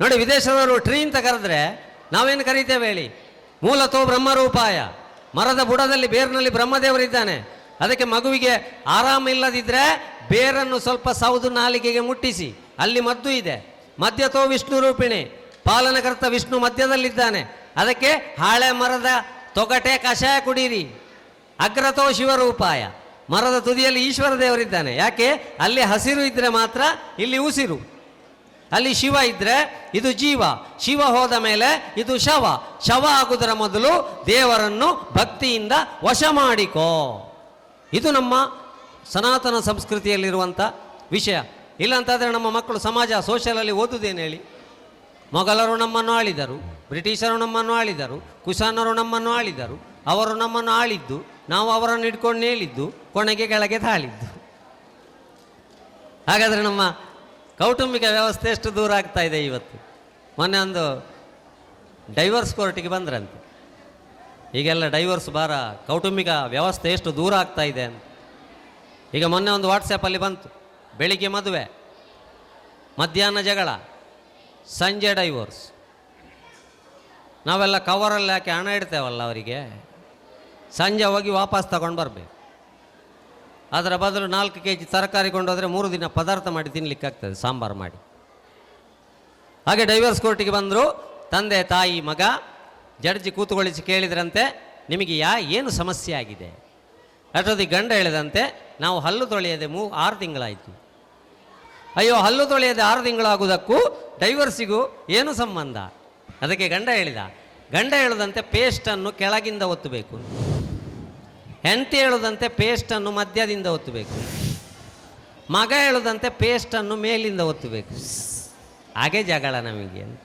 ನೋಡಿ, ವಿದೇಶದವರು ಟ್ರೀ ಅಂತ ಕರೆದ್ರೆ ನಾವೇನು ಕರೀತೇವೆ ಹೇಳಿ? ಮೂಲತೋ ಬ್ರಹ್ಮರೂಪಾಯ. ಮರದ ಬುಡದಲ್ಲಿ ಬೇರಿನಲ್ಲಿ ಬ್ರಹ್ಮದೇವರಿದ್ದಾನೆ. ಅದಕ್ಕೆ ಮಗುವಿಗೆ ಆರಾಮ ಇಲ್ಲದಿದ್ದರೆ ಬೇರನ್ನು ಸ್ವಲ್ಪ ಸೌದು ನಾಲಿಗೆಗೆ ಮುಟ್ಟಿಸಿ. ಅಲ್ಲಿ ಮದ್ದು ಇದೆ. ಮಧ್ಯತೋ ವಿಷ್ಣು ರೂಪಿಣಿ. ಪಾಲನಕರ್ತ ವಿಷ್ಣು ಮಧ್ಯದಲ್ಲಿದ್ದಾನೆ. ಅದಕ್ಕೆ ಹಾಳೆ ಮರದ ತೊಗಟೆ ಕಷಾಯ ಕುಡೀರಿ. ಅಗ್ರತೋ ಶಿವರೂಪಾಯ. ಮರದ ತುದಿಯಲ್ಲಿ ಈಶ್ವರ ದೇವರಿದ್ದಾನೆ. ಯಾಕೆ? ಅಲ್ಲಿ ಹಸಿರು ಇದ್ರೆ ಮಾತ್ರ ಇಲ್ಲಿ ಉಸಿರು. ಅಲ್ಲಿ ಶಿವ ಇದ್ರೆ ಇದು ಜೀವ. ಶಿವ ಹೋದ ಮೇಲೆ ಇದು ಶವ. ಶವ ಆಗುವುದರ ಮೊದಲು ದೇವರನ್ನು ಭಕ್ತಿಯಿಂದ ವಶ ಮಾಡಿಕೋ. ಇದು ನಮ್ಮ ಸನಾತನ ಸಂಸ್ಕೃತಿಯಲ್ಲಿರುವಂಥ ವಿಷಯ. ಇಲ್ಲಂತಾದರೆ ನಮ್ಮ ಮಕ್ಕಳು ಸಮಾಜ ಸೋಷಲಲ್ಲಿ ಓದುವುದೇನು ಹೇಳಿ? ಮೊಘಲರು ನಮ್ಮನ್ನು ಆಳಿದರು, ಬ್ರಿಟಿಷರು ನಮ್ಮನ್ನು ಆಳಿದರು ಕುಶಾನರು ನಮ್ಮನ್ನು ಆಳಿದರು, ಅವರು ನಮ್ಮನ್ನು ಆಳಿದ್ದು, ನಾವು ಅವರನ್ನು ಇಟ್ಕೊಂಡು ನೇಳಿದ್ದು ಕೊನೆಗೆ ಕೆಳಗೆ ತಾಳಿದ್ದು. ಹಾಗಾದರೆ ನಮ್ಮ ಕೌಟುಂಬಿಕ ವ್ಯವಸ್ಥೆ ಎಷ್ಟು ದೂರ ಆಗ್ತಾ ಇದೆ ಇವತ್ತು? ಮೊನ್ನೆ ಒಂದು ಡೈವರ್ಸ್ ಕೋರ್ಟಿಗೆ ಬಂದ್ರಂತೆ. ಈಗೆಲ್ಲ ಡೈವರ್ಸ್ ಬಾರ ಕೌಟುಂಬಿಕ ವ್ಯವಸ್ಥೆ ಎಷ್ಟು ದೂರ ಆಗ್ತಾ ಇದೆ ಅಂತ. ಈಗ ಮೊನ್ನೆ ಒಂದು ವಾಟ್ಸಪ್ಪಲ್ಲಿ ಬಂತು. ಬೆಳಿಗ್ಗೆ ಮದುವೆ, ಮಧ್ಯಾಹ್ನ ಜಗಳ, ಸಂಜೆ ಡೈವೋರ್ಸ್ ನಾವೆಲ್ಲ ಕವರಲ್ಲಿ ಹಾಕಿ ಹಣ ಇಡ್ತೇವಲ್ಲ ಅವರಿಗೆ? ಸಂಜೆ ಹೋಗಿ ವಾಪಸ್ ತಗೊಂಡು ಬರಬೇಕು. ಅದರ ಬದಲು ನಾಲ್ಕು ಕೆ ಜಿ ತರಕಾರಿ ಕೊಂಡೋದ್ರೆ ಮೂರು ದಿನ ಪದಾರ್ಥ ಮಾಡಿ ತಿನ್ನಲಿಕ್ಕಾಗ್ತದೆ ಸಾಂಬಾರು ಮಾಡಿ. ಹಾಗೆ ಡೈವರ್ಸ್ ಕೋರ್ಟಿಗೆ ಬಂದರು, ತಂದೆ, ತಾಯಿ, ಮಗ, ಜಡ್ಜಿ ಕೂತುಗೊಳಿಸಿ ಕೇಳಿದ್ರಂತೆ, ನಿಮಗೆ ಯಾ, ಏನು ಸಮಸ್ಯೆ ಆಗಿದೆ? ಅಷ್ಟೊತ್ತಿಗೆ ಗಂಡ ಹೇಳಿದಂತೆ, ನಾವು ಹಲ್ಲು ತೊಳೆಯದೆ ಮೂ, ಆರು ತಿಂಗಳಾಯಿತು. ಅಯ್ಯೋ, ಹಲ್ಲು ತೊಳೆಯದೆ ಆರು ತಿಂಗಳಾಗುವುದಕ್ಕೂ ಡೈವರ್ಸಿಗೂ ಏನು ಸಂಬಂಧ? ಅದಕ್ಕೆ ಗಂಡ ಹೇಳಿದ, ಗಂಡ ಹೇಳದಂತೆ ಪೇಸ್ಟನ್ನು ಕೆಳಗಿಂದ ಒತ್ತಬೇಕು. ಹೆಂಡತಿ ಹೇಳುದಂತೆ ಪೇಸ್ಟನ್ನು ಮಧ್ಯದಿಂದ ಒತ್ತಬೇಕು. ಮಗ ಹೇಳುದಂತೆ ಪೇಸ್ಟನ್ನು ಮೇಲಿಂದ ಒತ್ತಬೇಕು. ಹಾಗೆ ಜಗಳ ನಮಗೆ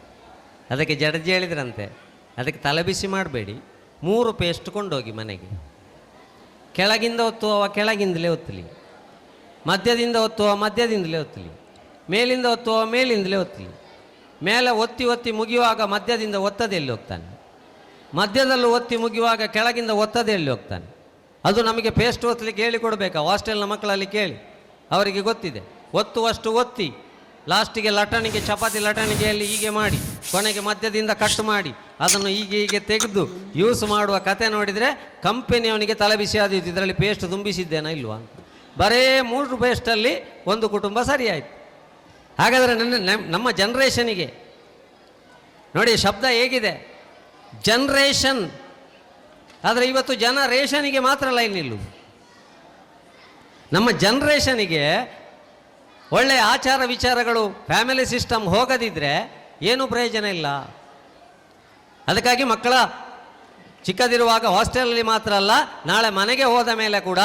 ಅದಕ್ಕೆ ಜಡ್ಜಿ ಹೇಳಿದ್ರಂತೆ. ಅದಕ್ಕೆ ತಲೆ ಬಿಸಿ ಮಾಡಬೇಡಿ. ಮೂರು ಪೇಸ್ಟ್ ಕೊಂಡೋಗಿ ಮನೆಗೆ. ಕೆಳಗಿಂದ ಒತ್ತುವವ ಕೆಳಗಿಂದಲೇ ಒತ್ತಲಿ. ಮಧ್ಯದಿಂದ ಒತ್ತುವ ಮಧ್ಯದಿಂದಲೇ ಒತ್ತಲಿ. ಮೇಲಿಂದ ಒತ್ತುವ ಮೇಲಿಂದಲೇ ಒತ್ತಲಿ. ಮೇಲೆ ಒತ್ತಿ ಒತ್ತಿ ಮುಗಿಯುವಾಗ ಮಧ್ಯದಿಂದ ಒತ್ತದೆ ಎಲ್ಲಿ ಹೋಗ್ತಾನೆ? ಮಧ್ಯದಲ್ಲೂ ಒತ್ತಿ ಮುಗಿಯುವಾಗ ಕೆಳಗಿಂದ ಒತ್ತದೆ ಎಲ್ಲಿ ಹೋಗ್ತಾನೆ? ಅದು ನಮಗೆ ಪೇಸ್ಟ್ ಒತ್ತಲಿಕ್ಕೆ ಹೇಳಿಕೊಡ್ಬೇಕಾ ಹಾಸ್ಟೆಲ್ನ ಮಕ್ಕಳಲ್ಲಿ ಕೇಳಿ. ಅವರಿಗೆ ಗೊತ್ತಿದೆ. ಒತ್ತುವಷ್ಟು ಒತ್ತಿ ಲಾಸ್ಟಿಗೆ ಲಟಣಿಗೆ, ಚಪಾತಿ ಲಟಣಿಗೆಯಲ್ಲಿ ಹೀಗೆ ಮಾಡಿ, ಕೊನೆಗೆ ಮಧ್ಯದಿಂದ ಕಟ್ ಮಾಡಿ, ಅದನ್ನು ಹೀಗೆ ಹೀಗೆ ತೆಗೆದು ಯೂಸ್ ಮಾಡುವ ಕತೆ ನೋಡಿದರೆ ಕಂಪನಿಯವನಿಗೆ ತಲೆ ಬಿಸಿ ಇದರಲ್ಲಿ ಪೇಸ್ಟ್ ತುಂಬಿಸಿದ್ದೇನಾ ಇಲ್ವಾ ಬರೇ ಮೂರು ಪೇಸ್ಟಲ್ಲಿ ಒಂದು ಕುಟುಂಬ ಸರಿಯಾಯಿತು. ಹಾಗಾದರೆ ನನ್ನ, ನಮ್- ನಮ್ಮ ಜನ್ರೇಷನಿಗೆ ನೋಡಿ, ಶಬ್ದ ಹೇಗಿದೆ? ಜನ್ರೇಷನ್ ಆದರೆ ಇವತ್ತು ಜನ ರೇಷನಿಗೆ ಮಾತ್ರ ಲೈನ್ ನಿಲ್ಲು ನಮ್ಮ ಜನ್ರೇಷನಿಗೆ ಒಳ್ಳೆಯ ಆಚಾರ ವಿಚಾರಗಳು, ಫ್ಯಾಮಿಲಿ ಸಿಸ್ಟಮ್ ಹೋಗದಿದ್ದರೆ ಏನೂ ಪ್ರಯೋಜನ ಇಲ್ಲ. ಅದಕ್ಕಾಗಿ ಮಕ್ಕಳ ಚಿಕ್ಕದಿರುವಾಗ ಹಾಸ್ಟೆಲಲ್ಲಿ ಮಾತ್ರ ಅಲ್ಲ, ನಾಳೆ ಮನೆಗೆ ಹೋದ ಮೇಲೆ ಕೂಡ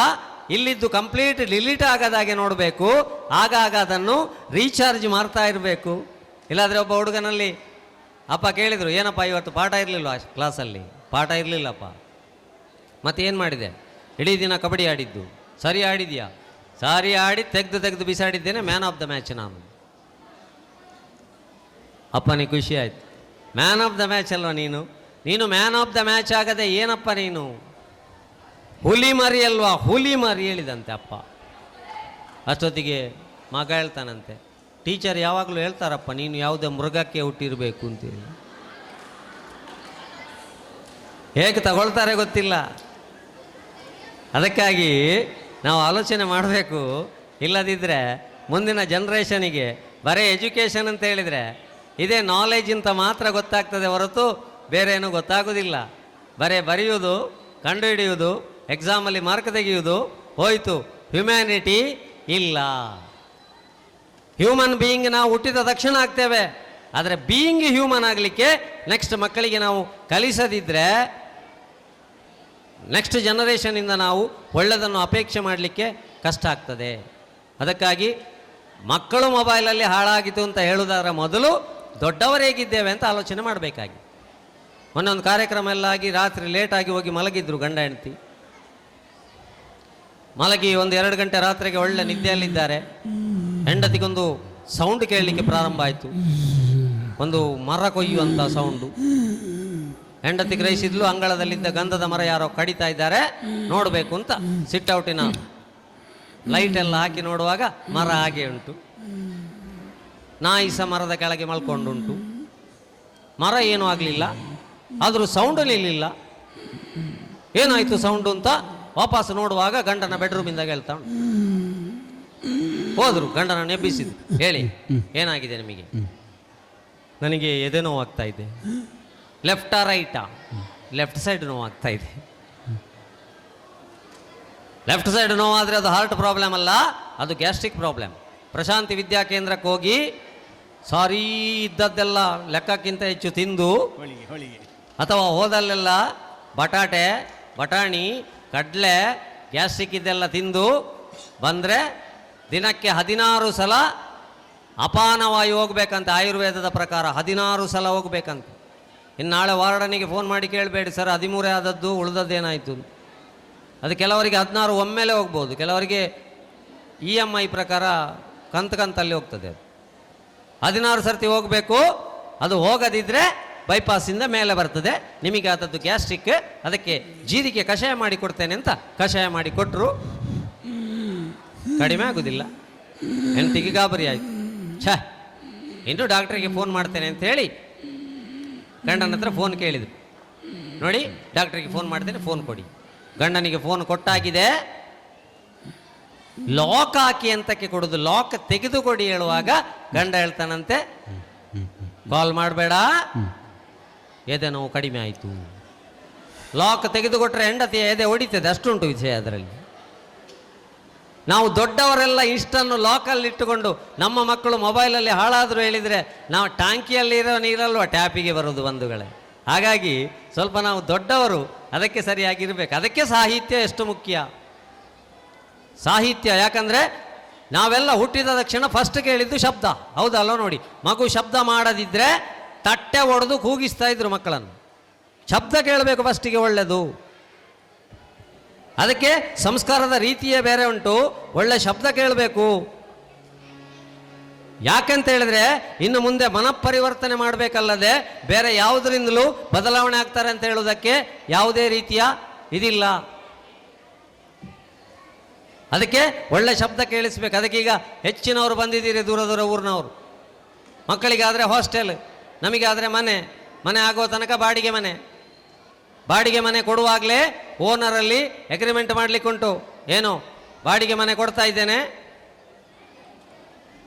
ಇಲ್ಲಿದ್ದು ಕಂಪ್ಲೀಟ್ ಡಿಲೀಟ್ ಆಗದಾಗೆ ನೋಡಬೇಕು. ಆಗಾಗ ಅದನ್ನು ರೀಚಾರ್ಜ್ ಮಾಡ್ತಾ ಇರಬೇಕು. ಇಲ್ಲಾದರೆ ಒಬ್ಬ ಹುಡುಗನಲ್ಲಿ, ಅಪ್ಪ ಕೇಳಿದರು, ಏನಪ್ಪ ಇವತ್ತು ಪಾಠ ಇರಲಿಲ್ಲ ಕ್ಲಾಸಲ್ಲಿ? ಪಾಠ ಇರಲಿಲ್ಲಪ್ಪ. ಮತ್ತೇನು ಮಾಡಿದೆ? ಇಡೀ ದಿನ ಕಬಡ್ಡಿ ಆಡಿದ್ದು. ಸರಿ ಆಡಿದ್ಯಾ? ಸಾರಿ ಆಡಿ ತೆಗೆದು ತೆಗೆದು ಬಿಸಾಡಿದ್ದೇನೆ ಮ್ಯಾನ್ ಆಫ್ ದ ಮ್ಯಾಚ್ ನಾನು. ಅಪ್ಪನಿಗೆ ಖುಷಿ ಆಯ್ತು. ಮ್ಯಾನ್ ಆಫ್ ದ ಮ್ಯಾಚ್ ಅಲ್ವಾ ನೀನು? ನೀನು ಮ್ಯಾನ್ ಆಫ್ ದ ಮ್ಯಾಚ್ ಆಗದೆ ಏನಪ್ಪ ನೀನು? ಹುಲಿ ಮರಿ ಅಲ್ವಾ? ಹುಲಿ ಮರಿ ಹೇಳಿದಂತೆ ಅಪ್ಪ. ಅಷ್ಟೊತ್ತಿಗೆ ಮಗ ಹೇಳ್ತಾನಂತೆ ಟೀಚರ್ ಯಾವಾಗಲೂ ಹೇಳ್ತಾರಪ್ಪ, ನೀನು ಯಾವುದೇ ಮೃಗಕ್ಕೆ ಹುಟ್ಟಿರಬೇಕು ಅಂತೇಳಿ ಹೇಗೆ ತಗೊಳ್ತಾರೆ ಗೊತ್ತಿಲ್ಲ. ಅದಕ್ಕಾಗಿ ನಾವು ಆಲೋಚನೆ ಮಾಡಬೇಕು. ಇಲ್ಲದಿದ್ದರೆ ಮುಂದಿನ ಜನ್ರೇಷನಿಗೆ ಬರೀ ಎಜುಕೇಷನ್ ಅಂತ ಹೇಳಿದರೆ ಇದೇ ನಾಲೆಜ್ ಅಂತ ಮಾತ್ರ ಗೊತ್ತಾಗ್ತದೆ ಹೊರತು ಬೇರೆ ಏನೂ ಗೊತ್ತಾಗೋದಿಲ್ಲ. ಬರೀ ಬರೆಯುವುದು, ಕಂಡುಹಿಡಿಯುವುದು ಎಕ್ಸಾಮಲ್ಲಿ ಮಾರ್ಕ್ ತೆಗೆಯುವುದು, ಹೋಯಿತು. ಹ್ಯುಮ್ಯಾನಿಟಿ ಇಲ್ಲ. ಹ್ಯೂಮನ್ ಬೀಯಿಂಗ್ ನಾವು ಹುಟ್ಟಿದ ತಕ್ಷಣ ಆಗ್ತೇವೆ. ಆದರೆ ಬೀಯಿಂಗ್ ಹ್ಯೂಮನ್ ಆಗಲಿಕ್ಕೆ ನೆಕ್ಸ್ಟ್ ಮಕ್ಕಳಿಗೆ ನಾವು ಕಲಿಸದಿದ್ದರೆ ನೆಕ್ಸ್ಟ್ ಜನರೇಷನಿಂದ ನಾವು ಒಳ್ಳೆಯದನ್ನು ಅಪೇಕ್ಷೆ ಮಾಡಲಿಕ್ಕೆ ಕಷ್ಟ ಆಗ್ತದೆ. ಅದಕ್ಕಾಗಿ ಮಕ್ಕಳು ಮೊಬೈಲಲ್ಲಿ ಹಾಳಾಗಿತ್ತು ಅಂತ ಹೇಳುವುದರ ಮೊದಲು ದೊಡ್ಡವರು ಹೇಗಿದ್ದೇವೆ ಅಂತ ಆಲೋಚನೆ ಮಾಡಬೇಕಾಗಿ. ಮೊನ್ನೆ ಒಂದು ಕಾರ್ಯಕ್ರಮ ಎಲ್ಲ ಆಗಿ ರಾತ್ರಿ ಲೇಟಾಗಿ ಹೋಗಿ ಮಲಗಿದ್ರು ಗಂಡ ಹೆಂಡತಿ. ಮಲಗಿ ಒಂದು ಎರಡು ಗಂಟೆ ರಾತ್ರಿಗೆ ಒಳ್ಳೆ ನಿದ್ದೆಯಲ್ಲಿದ್ದಾರೆ. ಹೆಂಡತಿಗೊಂದು ಸೌಂಡ್ ಕೇಳಲಿಕ್ಕೆ ಪ್ರಾರಂಭ ಆಯಿತು. ಒಂದು ಮರ ಕೊಯ್ಯುವಂಥ ಸೌಂಡು ಹೆಂಡತಿ ಗ್ರಹಿಸಿದ್ಲು, ಅಂಗಳದಲ್ಲಿದ್ದ ಗಂಧದ ಮರ ಯಾರೋ ಕಡಿತಾ ಇದ್ದಾರೆ. ನೋಡಬೇಕು ಅಂತ ಸಿಟ್ಟೌಟಿನ ಲೈಟ್ ಎಲ್ಲ ಹಾಕಿ ನೋಡುವಾಗ ಮರ ಹಾಗೆ ಉಂಟು. ನಾಯಿ ಸಹ ಮರದ ಕೆಳಗೆ ಮಲ್ಕೊಂಡುಂಟು. ಮರ ಏನೂ ಆಗಲಿಲ್ಲ. ಆದರೂ ಸೌಂಡ್ ನಿಲ್ಲಿಲ್ಲ ಏನಾಯಿತು ಸೌಂಡು ಅಂತ ವಾಪಸ್ ನೋಡುವಾಗ ಗಂಡನ ಬೆಡ್ರೂಮಿಂದ ಹೇಳ್ತಾ ಉಂಟು. ಹೋದ್ರು, ಗಂಡನ ನೆಬ್ಬಿಸಿದ್ರು. ಹೇಳಿ, ಏನಾಗಿದೆ ನಿಮಗೆ? ನನಗೆ ಎದೆ ಆಗ್ತಾ ಇದೆ. ಲೆಫ್ಟಾ ರೈಟಾ. ಲೆಫ್ಟ್ ಸೈಡ್ ನೋವಾಗ್ತಾ ಇದೆ. ಲೆಫ್ಟ್ ಸೈಡ್ ನೋವಾದರೆ ಅದು ಹಾರ್ಟ್ ಪ್ರಾಬ್ಲಮ್ ಅಲ್ಲ ಅದು ಗ್ಯಾಸ್ಟ್ರಿಕ್ ಪ್ರಾಬ್ಲಮ್. ಪ್ರಶಾಂತಿ ವಿದ್ಯಾ ಕೇಂದ್ರಕ್ಕೆ ಹೋಗಿ ಸಾರಿ ಇದ್ದದ್ದೆಲ್ಲ ಲೆಕ್ಕಕ್ಕಿಂತ ಹೆಚ್ಚು ತಿಂದು ಅಥವಾ ಹೋದಲ್ಲೆಲ್ಲ ಬಟಾಟೆ ಬಟಾಣಿ ಕಡಲೆ ಗ್ಯಾಸ್ಟ್ರಿಕ್ ಇದೆಲ್ಲ ತಿಂದು ಬಂದರೆ ದಿನಕ್ಕೆ ಹದಿನಾರು ಸಲ ಅಪಾನವಾಗಿ ಹೋಗ್ಬೇಕಂತೆ ಆಯುರ್ವೇದದ ಪ್ರಕಾರ ಹದಿನಾರು ಸಲ ಹೋಗ್ಬೇಕಂತೆ. ಇನ್ನು ನಾಳೆ ವಾರ್ಡನಿಗೆ ಫೋನ್ ಮಾಡಿ ಕೇಳಬೇಡಿ ಸರ್, ಹದಿಮೂರೇ ಆದದ್ದು ಉಳಿದದ್ದೇನಾಯಿತು ಅದು ಕೆಲವರಿಗೆ ಹದಿನಾರು ಒಮ್ಮೆಲೆ ಹೋಗ್ಬೋದು. ಕೆಲವರಿಗೆ ಇ ಎಂ ಐ ಪ್ರಕಾರ ಕಂತು ಕಂತಲ್ಲಿ ಹೋಗ್ತದೆ ಅದು. ಹದಿನಾರು ಸರ್ತಿ ಹೋಗಬೇಕು, ಅದು ಹೋಗದಿದ್ದರೆ ಬೈಪಾಸಿಂದ ಮೇಲೆ ಬರ್ತದೆ. ನಿಮಗೆ ಆದದ್ದು ಗ್ಯಾಸ್ಟ್ರಿಕ್, ಅದಕ್ಕೆ ಜೀರಿಗೆ ಕಷಾಯ ಮಾಡಿ ಕೊಡ್ತೇನೆ ಅಂತ ಕಷಾಯ ಮಾಡಿ ಕೊಟ್ಟರು ಕಡಿಮೆ ಆಗೋದಿಲ್ಲ. ಹೆಂಡತಿಗೆ ಗಾಬರಿ ಆಯಿತು. ಛ, ಇನ್ನು ಡಾಕ್ಟ್ರಿಗೆ ಫೋನ್ ಮಾಡ್ತೇನೆ ಅಂತ ಹೇಳಿ ಗಂಡನ ಹತ್ರ ಫೋನ್ ಕೇಳಿದ್ರು. ನೋಡಿ ಡಾಕ್ಟ್ರಿಗೆ ಫೋನ್ ಮಾಡ್ತೇನೆ ಫೋನ್ ಕೊಡಿ. ಗಂಡನಿಗೆ ಫೋನ್ ಕೊಟ್ಟಾಗಿದೆ. ಲಾಕ್ ಹಾಕಿ ಅಂತಕ್ಕೆ ಕೊಡುದು. ಲಾಕ್ ತೆಗೆದುಕೊಡಿ ಹೇಳುವಾಗ ಗಂಡ ಹೇಳ್ತಾನಂತೆ ಕಾಲ್ ಮಾಡಬೇಡ. ಎದೆ ನೋವು ಕಡಿಮೆ ಆಯಿತು. ಲಾಕ್ ತೆಗೆದುಕೊಟ್ರೆ ಹೆಂಡತಿ ಎದೆ ಹೊಡಿತದೆ. ಅಷ್ಟುಂಟು ವಿಷಯ ಅದರಲ್ಲಿ. ನಾವು ದೊಡ್ಡವರೆಲ್ಲ ಇಷ್ಟನ್ನು ಲಾಕಲ್ಲಿ ಇಟ್ಟುಕೊಂಡು ನಮ್ಮ ಮಕ್ಕಳು ಮೊಬೈಲಲ್ಲಿ ಹಾಳಾದರೂ ಹೇಳಿದರೆ ನಾವು ಟ್ಯಾಂಕಿಯಲ್ಲಿ ಇರೋ ನೀರಲ್ವ ಟ್ಯಾಪಿಗೆ ಬರೋದು ಬಂಧುಗಳೇ? ಹಾಗಾಗಿ ಸ್ವಲ್ಪ ನಾವು ದೊಡ್ಡವರು ಅದಕ್ಕೆ ಸರಿಯಾಗಿರಬೇಕು. ಅದಕ್ಕೆ ಸಾಹಿತ್ಯ ಎಷ್ಟು ಮುಖ್ಯ? ಸಾಹಿತ್ಯ ಯಾಕಂದರೆ ನಾವೆಲ್ಲ ಹುಟ್ಟಿದ ತಕ್ಷಣ ಫಸ್ಟ್ ಕೇಳಿದ್ದು ಶಬ್ದ. ಹೌದಲ್ಲ ನೋಡಿ? ಮಗು ಶಬ್ದ ಮಾಡದಿದ್ದರೆ ತಟ್ಟೆ ಒಡೆದು ಕೂಗಿಸ್ತಾ ಇದ್ರು ಮಕ್ಕಳನ್ನು. ಶಬ್ದ ಕೇಳಬೇಕು ಫಸ್ಟಿಗೆ ಒಳ್ಳೆಯದು ಅದಕ್ಕೆ ಸಂಸ್ಕಾರದ ರೀತಿಯೇ ಬೇರೆ ಉಂಟು. ಒಳ್ಳೆ ಶಬ್ದ ಕೇಳಬೇಕು. ಯಾಕಂತ ಹೇಳಿದ್ರೆ, ಇನ್ನು ಮುಂದೆ ಮನಪರಿವರ್ತನೆ ಮಾಡಬೇಕಲ್ಲದೆ, ಬೇರೆ ಯಾವುದರಿಂದಲೂ ಬದಲಾವಣೆ ಆಗ್ತಾರೆ ಅಂತ ಹೇಳೋದಕ್ಕೆ ಯಾವುದೇ ರೀತಿಯ ಇದಿಲ್ಲ. ಅದಕ್ಕೆ ಒಳ್ಳೆ ಶಬ್ದ ಕೇಳಿಸ್ಬೇಕು. ಅದಕ್ಕೆ ಈಗ ಹೆಚ್ಚಿನವರು ಬಂದಿದ್ದೀರಿ, ದೂರ ದೂರ ಊರಿನವರು. ಮಕ್ಕಳಿಗಾದರೆ ಹಾಸ್ಟೆಲ್, ನಮಗಾದರೆ ಮನೆ. ಮನೆ ಆಗೋ ತನಕ ಬಾಡಿಗೆ ಮನೆ. ಬಾಡಿಗೆ ಮನೆ ಕೊಡುವಾಗಲೇ ಓನರಲ್ಲಿ ಅಗ್ರಿಮೆಂಟ್ ಮಾಡಲಿಕ್ಕುಂಟು. ಏನು? ಬಾಡಿಗೆ ಮನೆ ಕೊಡ್ತಾ ಇದ್ದೇನೆ.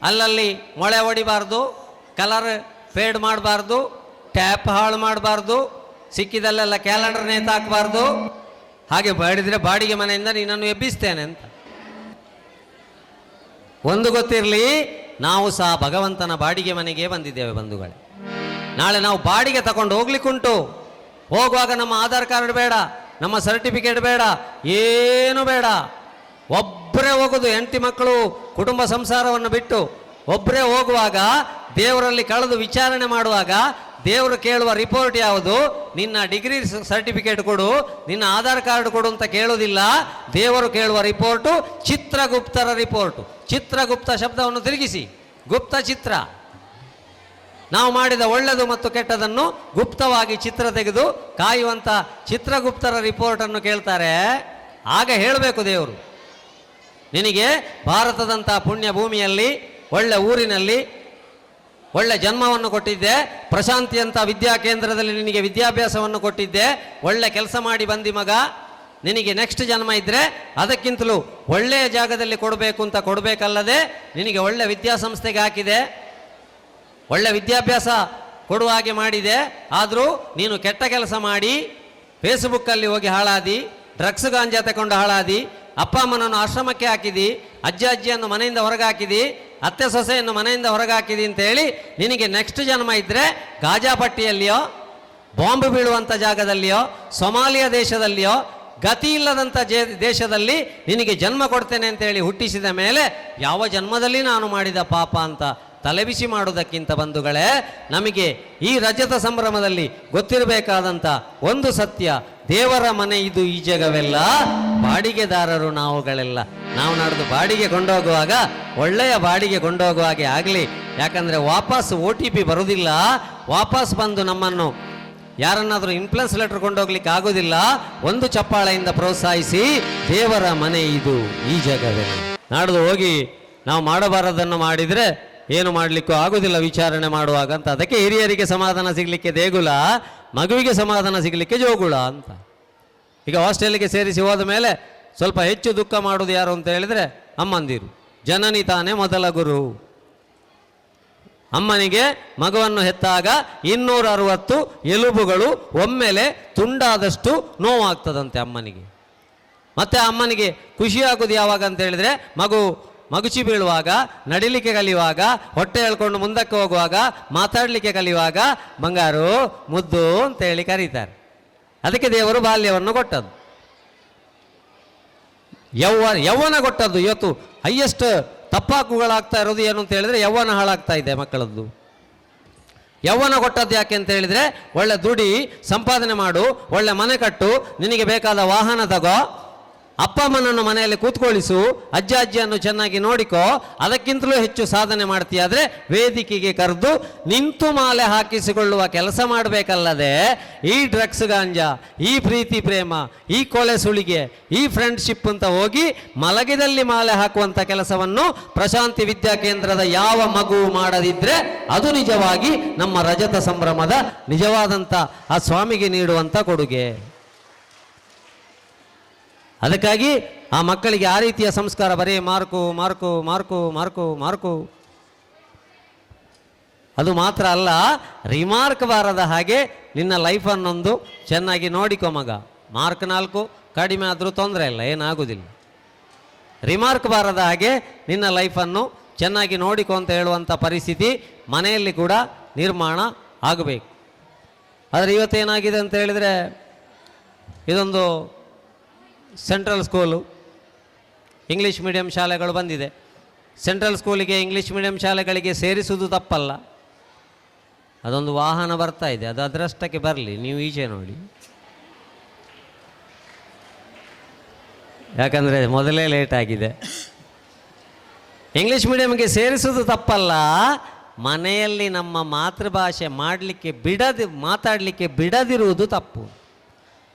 ಅಲ್ಲಲ್ಲಿ ಮೊಳೆ ಹೊಡಿಬಾರ್ದು ಕಲರ್ ಫೇಡ್ ಮಾಡಬಾರ್ದು ಟ್ಯಾಪ್ ಹಾಳು ಮಾಡಬಾರ್ದು, ಸಿಕ್ಕಿದಲ್ಲೆಲ್ಲ ಕ್ಯಾಲೆಂಡರ್ ನೇತಾಕಬಾರ್ದು ಹಾಗೆ ಬಾಡಿದ್ರೆ ಬಾಡಿಗೆ ಮನೆಯಿಂದ ನೀನನ್ನು ಎಬ್ಬಿಸ್ತೇನೆ ಅಂತ. ಒಂದು ಗೊತ್ತಿರಲಿ, ನಾವು ಸಹ ಭಗವಂತನ ಬಾಡಿಗೆ ಮನೆಗೆ ಬಂದಿದ್ದೇವೆ ಬಂಧುಗಳೇ. ನಾಳೆ ನಾವು ಬಾಡಿಗೆ ತಗೊಂಡು ಹೋಗ್ಲಿಕ್ಕುಂಟು. ಹೋಗುವಾಗ ನಮ್ಮ ಆಧಾರ್ ಕಾರ್ಡ್ ಬೇಡ, ನಮ್ಮ ಸರ್ಟಿಫಿಕೇಟ್ ಬೇಡ, ಏನು ಬೇಡ. ಒಬ್ಬರೇ ಹೋಗೋದು, ಹೆಂಡತಿ ಮಕ್ಕಳು ಕುಟುಂಬ ಸಂಸಾರವನ್ನು ಬಿಟ್ಟು ಒಬ್ಬರೇ ಹೋಗುವಾಗ ದೇವರಲ್ಲಿ ಕಳೆದು ವಿಚಾರಣೆ ಮಾಡುವಾಗ ದೇವರು ಕೇಳುವ ರಿಪೋರ್ಟ್ ಯಾವುದು? ನಿನ್ನ ಡಿಗ್ರಿ ಸರ್ಟಿಫಿಕೇಟ್ ಕೊಡು, ನಿನ್ನ ಆಧಾರ್ ಕಾರ್ಡ್ ಕೊಡು ಅಂತ ಕೇಳೋದಿಲ್ಲ ದೇವರು ಕೇಳುವ ರಿಪೋರ್ಟು ಚಿತ್ರಗುಪ್ತರ ರಿಪೋರ್ಟು ಚಿತ್ರಗುಪ್ತ ಶಬ್ದವನ್ನು ತಿರುಗಿಸಿ. ಗುಪ್ತ ಚಿತ್ರ. ನಾವು ಮಾಡಿದ ಒಳ್ಳೆಯದು ಮತ್ತು ಕೆಟ್ಟದನ್ನು ಗುಪ್ತವಾಗಿ ಚಿತ್ರ ತೆಗೆದು ಕಾಯುವಂಥ ಚಿತ್ರಗುಪ್ತರ ರಿಪೋರ್ಟನ್ನು ಕೇಳ್ತಾರೆ. ಆಗ ಹೇಳಬೇಕು ದೇವರು, ನಿನಗೆ ಭಾರತದಂಥ ಪುಣ್ಯ ಭೂಮಿಯಲ್ಲಿ, ಒಳ್ಳೆ ಊರಿನಲ್ಲಿ, ಒಳ್ಳೆ ಜನ್ಮವನ್ನು ಕೊಟ್ಟಿದ್ದೆ ಪ್ರಶಾಂತಿ ಅಂತ ವಿದ್ಯಾ ಕೇಂದ್ರದಲ್ಲಿ ನಿನಗೆ ವಿದ್ಯಾಭ್ಯಾಸವನ್ನು ಕೊಟ್ಟಿದ್ದೆ, ಒಳ್ಳೆ ಕೆಲಸ ಮಾಡಿ ಬಂದಿ ಮಗ, ನಿನಗೆ ನೆಕ್ಸ್ಟ್ ಜನ್ಮ ಇದ್ದರೆ ಅದಕ್ಕಿಂತಲೂ ಒಳ್ಳೆಯ ಜಾಗದಲ್ಲಿ ಕೊಡಬೇಕು ಅಂತ ಕೊಡಬೇಕಲ್ಲದೆ, ನಿನಗೆ ಒಳ್ಳೆ ವಿದ್ಯಾಸಂಸ್ಥೆಗೆ ಹಾಕಿದೆ. ಒಳ್ಳೆ ವಿದ್ಯಾಭ್ಯಾಸ ಕೊಡುವ ಹಾಗೆ ಮಾಡಿದೆ. ಆದರೂ ನೀನು ಕೆಟ್ಟ ಕೆಲಸ ಮಾಡಿ, ಫೇಸ್ಬುಕ್ಕಲ್ಲಿ ಹೋಗಿ ಹಾಳಾದಿ, ಡ್ರಗ್ಸ್ ಗಾಂಜಾ ತಗೊಂಡು ಹಾಳಾದಿ, ಅಪ್ಪ ಅಮ್ಮನನ್ನು ಆಶ್ರಮಕ್ಕೆ ಹಾಕಿದಿ, ಅಜ್ಜ ಅಜ್ಜಿಯನ್ನು ಮನೆಯಿಂದ ಹೊರಗೆ ಹಾಕಿದಿ ಅತ್ತೆ ಸೊಸೆಯನ್ನು ಮನೆಯಿಂದ ಹೊರಗೆ ಹಾಕಿದಿ ಅಂತ ಹೇಳಿ ನಿನಗೆ ನೆಕ್ಸ್ಟ್ ಜನ್ಮ ಇದ್ದರೆ ಗಾಜಾಪಟ್ಟಿಯಲ್ಲಿಯೋ, ಬಾಂಬ್ ಬೀಳುವಂಥ ಜಾಗದಲ್ಲಿಯೋ, ಸೊಮಾಲಿಯಾ ದೇಶದಲ್ಲಿಯೋ, ಗತಿ ಇಲ್ಲದಂಥ ದೇಶದಲ್ಲಿ ನಿನಗೆ ಜನ್ಮ ಕೊಡ್ತೇನೆ ಅಂತೇಳಿ ಹುಟ್ಟಿಸಿದ ಮೇಲೆ ಯಾವ ಜನ್ಮದಲ್ಲಿ ನಾನು ಮಾಡಿದ ಪಾಪ ಅಂತ ತಲೆಬಿಸಿ ಮಾಡುವುದಕ್ಕಿಂತ ಬಂಧುಗಳೇ, ನಮಗೆ ಈ ರಜತ ಸಂಭ್ರಮದಲ್ಲಿ ಗೊತ್ತಿರಬೇಕಾದಂಥ ಒಂದು ಸತ್ಯ, ದೇವರ ಮನೆ ಇದು ಈ ಜಗವೆಲ್ಲ, ಬಾಡಿಗೆದಾರರು ನಾವುಗಳೆಲ್ಲ. ನಾವು ನಡೆದು ಬಾಡಿಗೆ ಕೊಂಡೋಗುವಾಗ, ಒಳ್ಳೆಯ ಬಾಡಿಗೆ ಕೊಂಡೋಗುವ ಹಾಗೆ ಆಗಲಿ. ಯಾಕಂದರೆ ವಾಪಸ್ ಒ ಟಿ ಪಿ ಬರುವುದಿಲ್ಲ ವಾಪಸ್ ಬಂದು ನಮ್ಮನ್ನು ಯಾರನ್ನಾದರೂ ಇನ್ಫ್ಲುಯೆನ್ಸ್ ಲೆಟರ್ ಕೊಂಡೋಗ್ಲಿಕ್ಕೆ ಆಗೋದಿಲ್ಲ, ಒಂದು ಚಪ್ಪಾಳೆಯಿಂದ ಪ್ರೋತ್ಸಾಹಿಸಿ, ದೇವರ ಮನೆ ಇದು ಈ ಜಗವೇ ನಾಡ್ದು ಹೋಗಿ ನಾವು ಮಾಡಬಾರದನ್ನು ಮಾಡಿದರೆ ಏನು ಮಾಡಲಿಕ್ಕೂ ಆಗೋದಿಲ್ಲ ವಿಚಾರಣೆ ಮಾಡುವಾಗ ಅಂತ. ಅದಕ್ಕೆ ಹಿರಿಯರಿಗೆ ಸಮಾಧಾನ ಸಿಗಲಿಕ್ಕೆ ದೇಗುಲ, ಮಗುವಿಗೆ ಸಮಾಧಾನ ಸಿಗಲಿಕ್ಕೆ ಜೋಗುಳ ಅಂತ. ಈಗ ಹಾಸ್ಟೆಲ್ಗೆ ಸೇರಿಸಿ ಹೋದ ಮೇಲೆ ಸ್ವಲ್ಪ ಹೆಚ್ಚು ದುಃಖ ಮಾಡೋದು ಯಾರು ಅಂತ ಹೇಳಿದರೆ ಅಮ್ಮಂದಿರು. ಜನನಿ ತಾನೇ ಮೊದಲ ಗುರು. ಅಮ್ಮನಿಗೆ ಮಗುವನ್ನು ಹೆತ್ತಾಗ ಇನ್ನೂರ ಅರವತ್ತು ಎಲುಬುಗಳು ಒಮ್ಮೆಲೆ ತುಂಡಾದಷ್ಟು ನೋವಾಗ್ತದಂತೆ ಅಮ್ಮನಿಗೆ. ಮತ್ತೆ ಅಮ್ಮನಿಗೆ ಖುಷಿಯಾಗೋದು ಯಾವಾಗ ಅಂತ ಹೇಳಿದ್ರೆ ಮಗು ಮಗುಚಿ ಬೀಳುವಾಗ, ನಡಿಲಿಕ್ಕೆ ಕಲಿಯುವಾಗ, ಹೊಟ್ಟೆ ಹೇಳ್ಕೊಂಡು ಮುಂದಕ್ಕೆ ಹೋಗುವಾಗ, ಮಾತಾಡಲಿಕ್ಕೆ ಕಲಿಯುವಾಗ ಬಂಗಾರು, ಮುದ್ದು ಅಂತ ಹೇಳಿ ಕರೀತಾರೆ. ಅದಕ್ಕೆ ದೇವರು ಬಾಲ್ಯವನ್ನು ಕೊಟ್ಟದ್ದು. ಯೌವ ಯೌವನ ಕೊಟ್ಟದ್ದು. ಇವತ್ತು ಹೈಯೆಸ್ಟ್ ತಪ್ಪಾಕುಗಳಾಗ್ತಾ ಇರೋದು ಏನು ಅಂತ ಹೇಳಿದ್ರೆ ಯೌವನ ಹಾಳಾಗ್ತಾ ಇದೆ ಮಕ್ಕಳದ್ದು. ಯೌವನ ಕೊಟ್ಟದ್ದು ಯಾಕೆ ಅಂತ ಹೇಳಿದ್ರೆ, ಒಳ್ಳೆ ದುಡಿ, ಸಂಪಾದನೆ ಮಾಡು, ಒಳ್ಳೆ ಮನೆ ಕಟ್ಟು, ನಿನಗೆ ಬೇಕಾದ ವಾಹನ ತಗೋ ಅಪ್ಪ ಅಮ್ಮನನ್ನು ಮನೆಯಲ್ಲಿ ಕೂತ್ಕೊಳ್ಳಿಸು ಅಜ್ಜ ಅಜ್ಜಿಯನ್ನು ಚೆನ್ನಾಗಿ ನೋಡಿಕೋ, ಅದಕ್ಕಿಂತಲೂ ಹೆಚ್ಚು ಸಾಧನೆ ಮಾಡ್ತೀಯಾದರೆ ವೇದಿಕೆಗೆ ಕರೆದು ನಿಂತು ಮಾಲೆ ಹಾಕಿಸಿಕೊಳ್ಳುವ ಕೆಲಸ ಮಾಡಬೇಕಲ್ಲದೆ, ಈ ಡ್ರಗ್ಸ್ ಗಾಂಜಾ, ಈ ಪ್ರೀತಿ ಪ್ರೇಮ, ಈ ಕೊಳೆ ಸುಳಿಗೆ, ಈ ಫ್ರೆಂಡ್ಶಿಪ್ ಅಂತ ಹೋಗಿ ಮಲಗಿದಲ್ಲಿ ಮಾಲೆ ಹಾಕುವಂಥ ಕೆಲಸವನ್ನು ಪ್ರಶಾಂತಿ ವಿದ್ಯಾ ಕೇಂದ್ರದ ಯಾವ ಮಗು ಮಾಡದಿದ್ದರೆ ಅದು ನಿಜವಾಗಿ ನಮ್ಮ ರಜತ ಸಂಭ್ರಮದ ನಿಜವಾದಂಥ ಆ ಸ್ವಾಮಿಗೆ ನೀಡುವಂಥ ಕೊಡುಗೆ. ಅದಕ್ಕಾಗಿ ಆ ಮಕ್ಕಳಿಗೆ ಆ ರೀತಿಯ ಸಂಸ್ಕಾರ ಬರೀ, mark mark mark mark mark. ಅದು ಮಾತ್ರ ಅಲ್ಲ ರಿಮಾರ್ಕ್ ಬಾರದ ಹಾಗೆ ನಿನ್ನ ಲೈಫನ್ನೊಂದು ಚೆನ್ನಾಗಿ ನೋಡಿಕೊ ಮಗ. ಮಾರ್ಕ್ ನಾಲ್ಕು, ಕಡಿಮೆ ಆದರೂ ತೊಂದರೆ ಇಲ್ಲ ಏನಾಗುವುದಿಲ್ಲ ರಿಮಾರ್ಕ್ ಬಾರದ ಹಾಗೆ ನಿನ್ನ ಲೈಫನ್ನು ಚೆನ್ನಾಗಿ ನೋಡಿಕೊ ಅಂತ ಹೇಳುವಂಥ ಪರಿಸ್ಥಿತಿ ಮನೆಯಲ್ಲಿ ಕೂಡ ನಿರ್ಮಾಣ ಆಗಬೇಕು. ಆದರೆ ಇವತ್ತೇನಾಗಿದೆ ಅಂತ ಹೇಳಿದರೆ, ಇದೊಂದು ಸೆಂಟ್ರಲ್ ಸ್ಕೂಲು ಇಂಗ್ಲೀಷ್ ಮೀಡಿಯಂ ಶಾಲೆಗಳು ಬಂದಿದೆ. ಸೆಂಟ್ರಲ್ ಸ್ಕೂಲಿಗೆ ಇಂಗ್ಲೀಷ್ ಮೀಡಿಯಂ ಶಾಲೆಗಳಿಗೆ ಸೇರಿಸುವುದು ತಪ್ಪಲ್ಲ. ಅದೊಂದು ವಾಹನ ಬರ್ತಾ ಇದೆ, ಅದು ಅದರಷ್ಟಕ್ಕೆ ಬರಲಿ, ನೀವು ಈಚೆ ನೋಡಿ. ಯಾಕಂದರೆ ಮೊದಲೇ ಲೇಟ್ ಆಗಿದೆ. ಇಂಗ್ಲೀಷ್ ಮೀಡಿಯಮ್ಗೆ ಸೇರಿಸುವುದು ತಪ್ಪಲ್ಲ. ಮನೆಯಲ್ಲಿ ನಮ್ಮ ಮಾತೃಭಾಷೆ ಮಾಡಲಿಕ್ಕೆ ಬಿಡದಿ, ಮಾತಾಡಲಿಕ್ಕೆ ಬಿಡದಿರುವುದು ತಪ್ಪು.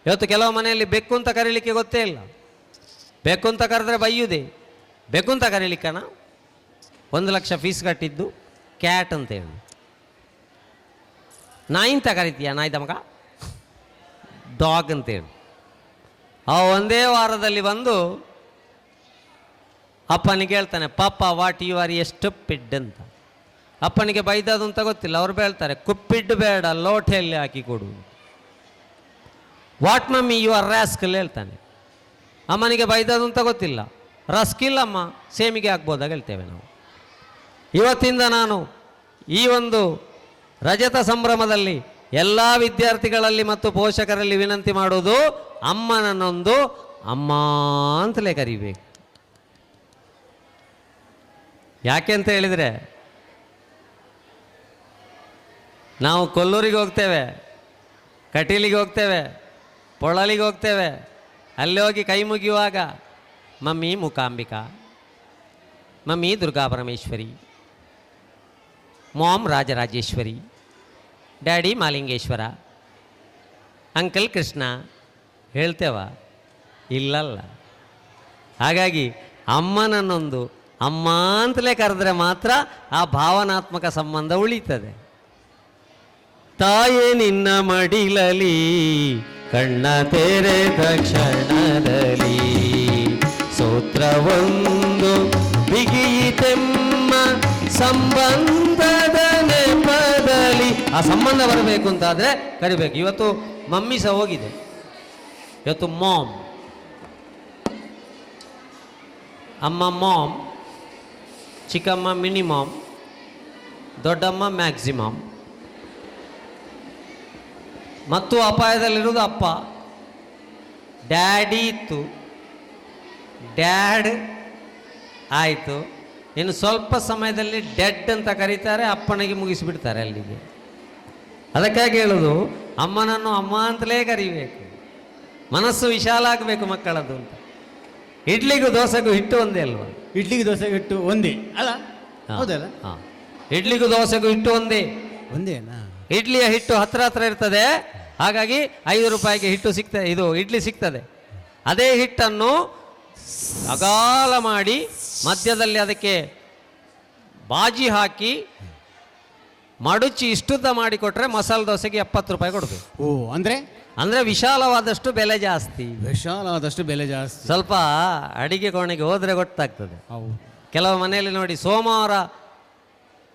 ಇವತ್ತು ಕೆಲವು ಮನೆಯಲ್ಲಿ ಬೆಕ್ಕು ಅಂತ ಕರೀಲಿಕ್ಕೆ ಗೊತ್ತೇ ಇಲ್ಲ. ಬೆಕ್ಕು ಅಂತ ಕರೆದ್ರೆ ಬೈಯುವುದೇ ಬೆಕ್ಕು ಅಂತ ಕರೀಲಿಕ್ಕನ? ಒಂದು ಲಕ್ಷ ಫೀಸ್ ಕಟ್ಟಿದ್ದು ಕ್ಯಾಟ್ ಅಂತ ಹೇಳಿ. ನಾಯಿ ಅಂತ ಕರಿತೀಯ ನಾಯಿ ತಮಗ ಡಾಗ್ ಅಂತೇಳಿ ಆ ಒಂದೇ ವಾರದಲ್ಲಿ ಬಂದು ಅಪ್ಪನಿಗೆ ಹೇಳ್ತಾನೆ, ಪಾಪ ವಾಟ್ ಯು ಆರ್ ಎಷ್ಟು ಪಿಡ್ ಅಂತ. ಅಪ್ಪನಿಗೆ ಬೈದದು ಅಂತ ಗೊತ್ತಿಲ್ಲ, ಅವ್ರು ಹೇಳ್ತಾರೆ ಕುಪ್ಪಿಡ್ ಬೇಡ, ಲೋಟೆಯಲ್ಲಿ ಹಾಕಿ ಕೊಡು what mummy you are rascal ಹೇಳ್ತಾನೆ. ಅಮ್ಮನಿಗೆ ಬೈದದು ಅಂತ ಗೊತ್ತಿಲ್ಲ. ರಸ್ಕಿಲ್ ಅಮ್ಮ ಸೇಮಿಗೆ ಆಗ್ಬೋದಾಗ ಹೇಳ್ತೇವೆ ನಾವು. ಇವತ್ತಿಂದ ನಾನು ಈ ಒಂದು ರಜತ ಸಂಭ್ರಮದಲ್ಲಿ ಎಲ್ಲ ವಿದ್ಯಾರ್ಥಿಗಳಲ್ಲಿ ಮತ್ತು ಪೋಷಕರಲ್ಲಿ ವಿನಂತಿ ಮಾಡುವುದು ಅಮ್ಮನನ್ನೊಂದು ಅಮ್ಮ ಅಂತಲೇ ಕರಿಬೇಕು. ಯಾಕೆ ಅಂತ ಹೇಳಿದರೆ, ನಾವು ಕೊಲ್ಲೂರಿಗೆ ಹೋಗ್ತೇವೆ, ಕಟೀಲಿಗೆ ಹೋಗ್ತೇವೆ ಪೊಳಲಿಗೆ ಹೋಗ್ತೇವೆ. ಅಲ್ಲಿ ಹೋಗಿ ಕೈ ಮುಗಿಯುವಾಗ, mummy Mookambika, mummy Durga Parameshwari, mom Rajarajeshwari, daddy Malingeshwara, uncle Krishna, ಹೇಳ್ತೇವ, ಇಲ್ಲಲ್ಲ. ಹಾಗಾಗಿ ಅಮ್ಮನನ್ನೊಂದು ಅಮ್ಮ ಅಂತಲೇ ಕರೆದ್ರೆ ಮಾತ್ರ ಆ ಭಾವನಾತ್ಮಕ ಸಂಬಂಧ ಉಳಿತದೆ. ತಾಯೇ ನಿನ್ನ ಮಡಿಲಲಿ ಕಣ್ಣ ತೆರೆ ತಕ್ಷಣದಲ್ಲಿ ಸೂತ್ರವೊಂದು ಬಿಗಿಯಿತೆಮ್ಮ ಸಂಬಂಧದ ನೆಪದಲ್ಲಿ. ಆ ಸಂಬಂಧ ಬರಬೇಕು ಅಂತಾದರೆ ಕರಿಬೇಕು. ಇವತ್ತು ಮಮ್ಮಿ ಸಹ ಹೋಗಿದೆ. ಇವತ್ತು ಮಾಮ್ ಅಮ್ಮ ಮಾಮ್ ಚಿಕ್ಕಮ್ಮ ಮಿನಿಮಾಮ್ ದೊಡ್ಡಮ್ಮ ಮ್ಯಾಕ್ಸಿಮಮ್ ಮತ್ತು ಅಪಾಯದಲ್ಲಿರುವುದು ಅಪ್ಪ. ಡ್ಯಾಡಿ ಇತ್ತು. ಡ್ಯಾಡ್ ಆಯಿತು. ಇನ್ನು ಸ್ವಲ್ಪ ಸಮಯದಲ್ಲಿ ಡೆಡ್ ಅಂತ ಕರೀತಾರೆ ಅಪ್ಪನಿಗೆ ಮುಗಿಸಿಬಿಡ್ತಾರೆ ಅಲ್ಲಿಗೆ. ಅದಕ್ಕಾಗಿ ಹೇಳೋದು ಅಮ್ಮನನ್ನು ಅಮ್ಮ ಅಂತಲೇ ಕರಿಬೇಕು. ಮನಸ್ಸು ವಿಶಾಲ ಆಗಬೇಕು ಮಕ್ಕಳದ್ದು ಅಂತ. ಇಡ್ಲಿಗೂ ದೋಸೆಗೂ ಹಿಟ್ಟು ಒಂದೇ ಅಲ್ವಾ? ಇಡ್ಲಿಗೆ ದೋಸೆ ಹಿಟ್ಟು ಒಂದೇ. ಅಲ್ಲ. ಹೌದಲ್ಲ? ಹಾಂ. ಇಡ್ಲಿಗೂ ದೋಸೆಗೂ ಹಿಟ್ಟು ಒಂದೇ? ಒಂದೇನಾ? ಇಡ್ಲಿಯ ಹಿಟ್ಟು ಹತ್ರ ಹತ್ರ ಇರ್ತದೆ. ಹಾಗಾಗಿ ಐದು ರೂಪಾಯಿಗೆ ಹಿಟ್ಟು ಸಿಗ್ತದೆ ಇದು ಇಡ್ಲಿ ಸಿಗ್ತದೆ. ಅದೇ ಹಿಟ್ಟನ್ನು ಅಗಾಲ ಮಾಡಿ ಮಧ್ಯದಲ್ಲಿ ಅದಕ್ಕೆ ಬಾಜಿ ಹಾಕಿ ಮಡುಚಿ ಇಷ್ಟುದ್ದ ಮಾಡಿಕೊಟ್ರೆ ಮಸಾಲೆ ದೋಸೆಗೆ ಎಪ್ಪತ್ತು ರೂಪಾಯಿ ಕೊಡಬೇಕು. ಓ ಅಂದ್ರೆ? ಅಂದರೆ ವಿಶಾಲವಾದಷ್ಟು ಬೆಲೆ ಜಾಸ್ತಿ. ವಿಶಾಲವಾದಷ್ಟು ಬೆಲೆ ಜಾಸ್ತಿ. ಸ್ವಲ್ಪ ಅಡಿಗೆ ಕೋಣೆಗೆ ಹೋದರೆ ಗೊತ್ತಾಗ್ತದೆ. ಕೆಲವು ಮನೆಯಲ್ಲಿ ನೋಡಿ ಸೋಮವಾರ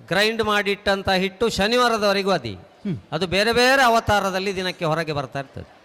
ಗ್ರೈಂಡ್ ಮಾಡಿಟ್ಟಂತ ಹಿಟ್ಟು ಶನಿವಾರದವರೆಗೂ ಅದಿ. ಅದು ಬೇರೆ ಬೇರೆ ಅವತಾರದಲ್ಲಿ ದಿನಕ್ಕೆ ಹೊರಗೆ ಬರ್ತಾ ಇರ್ತದೆ.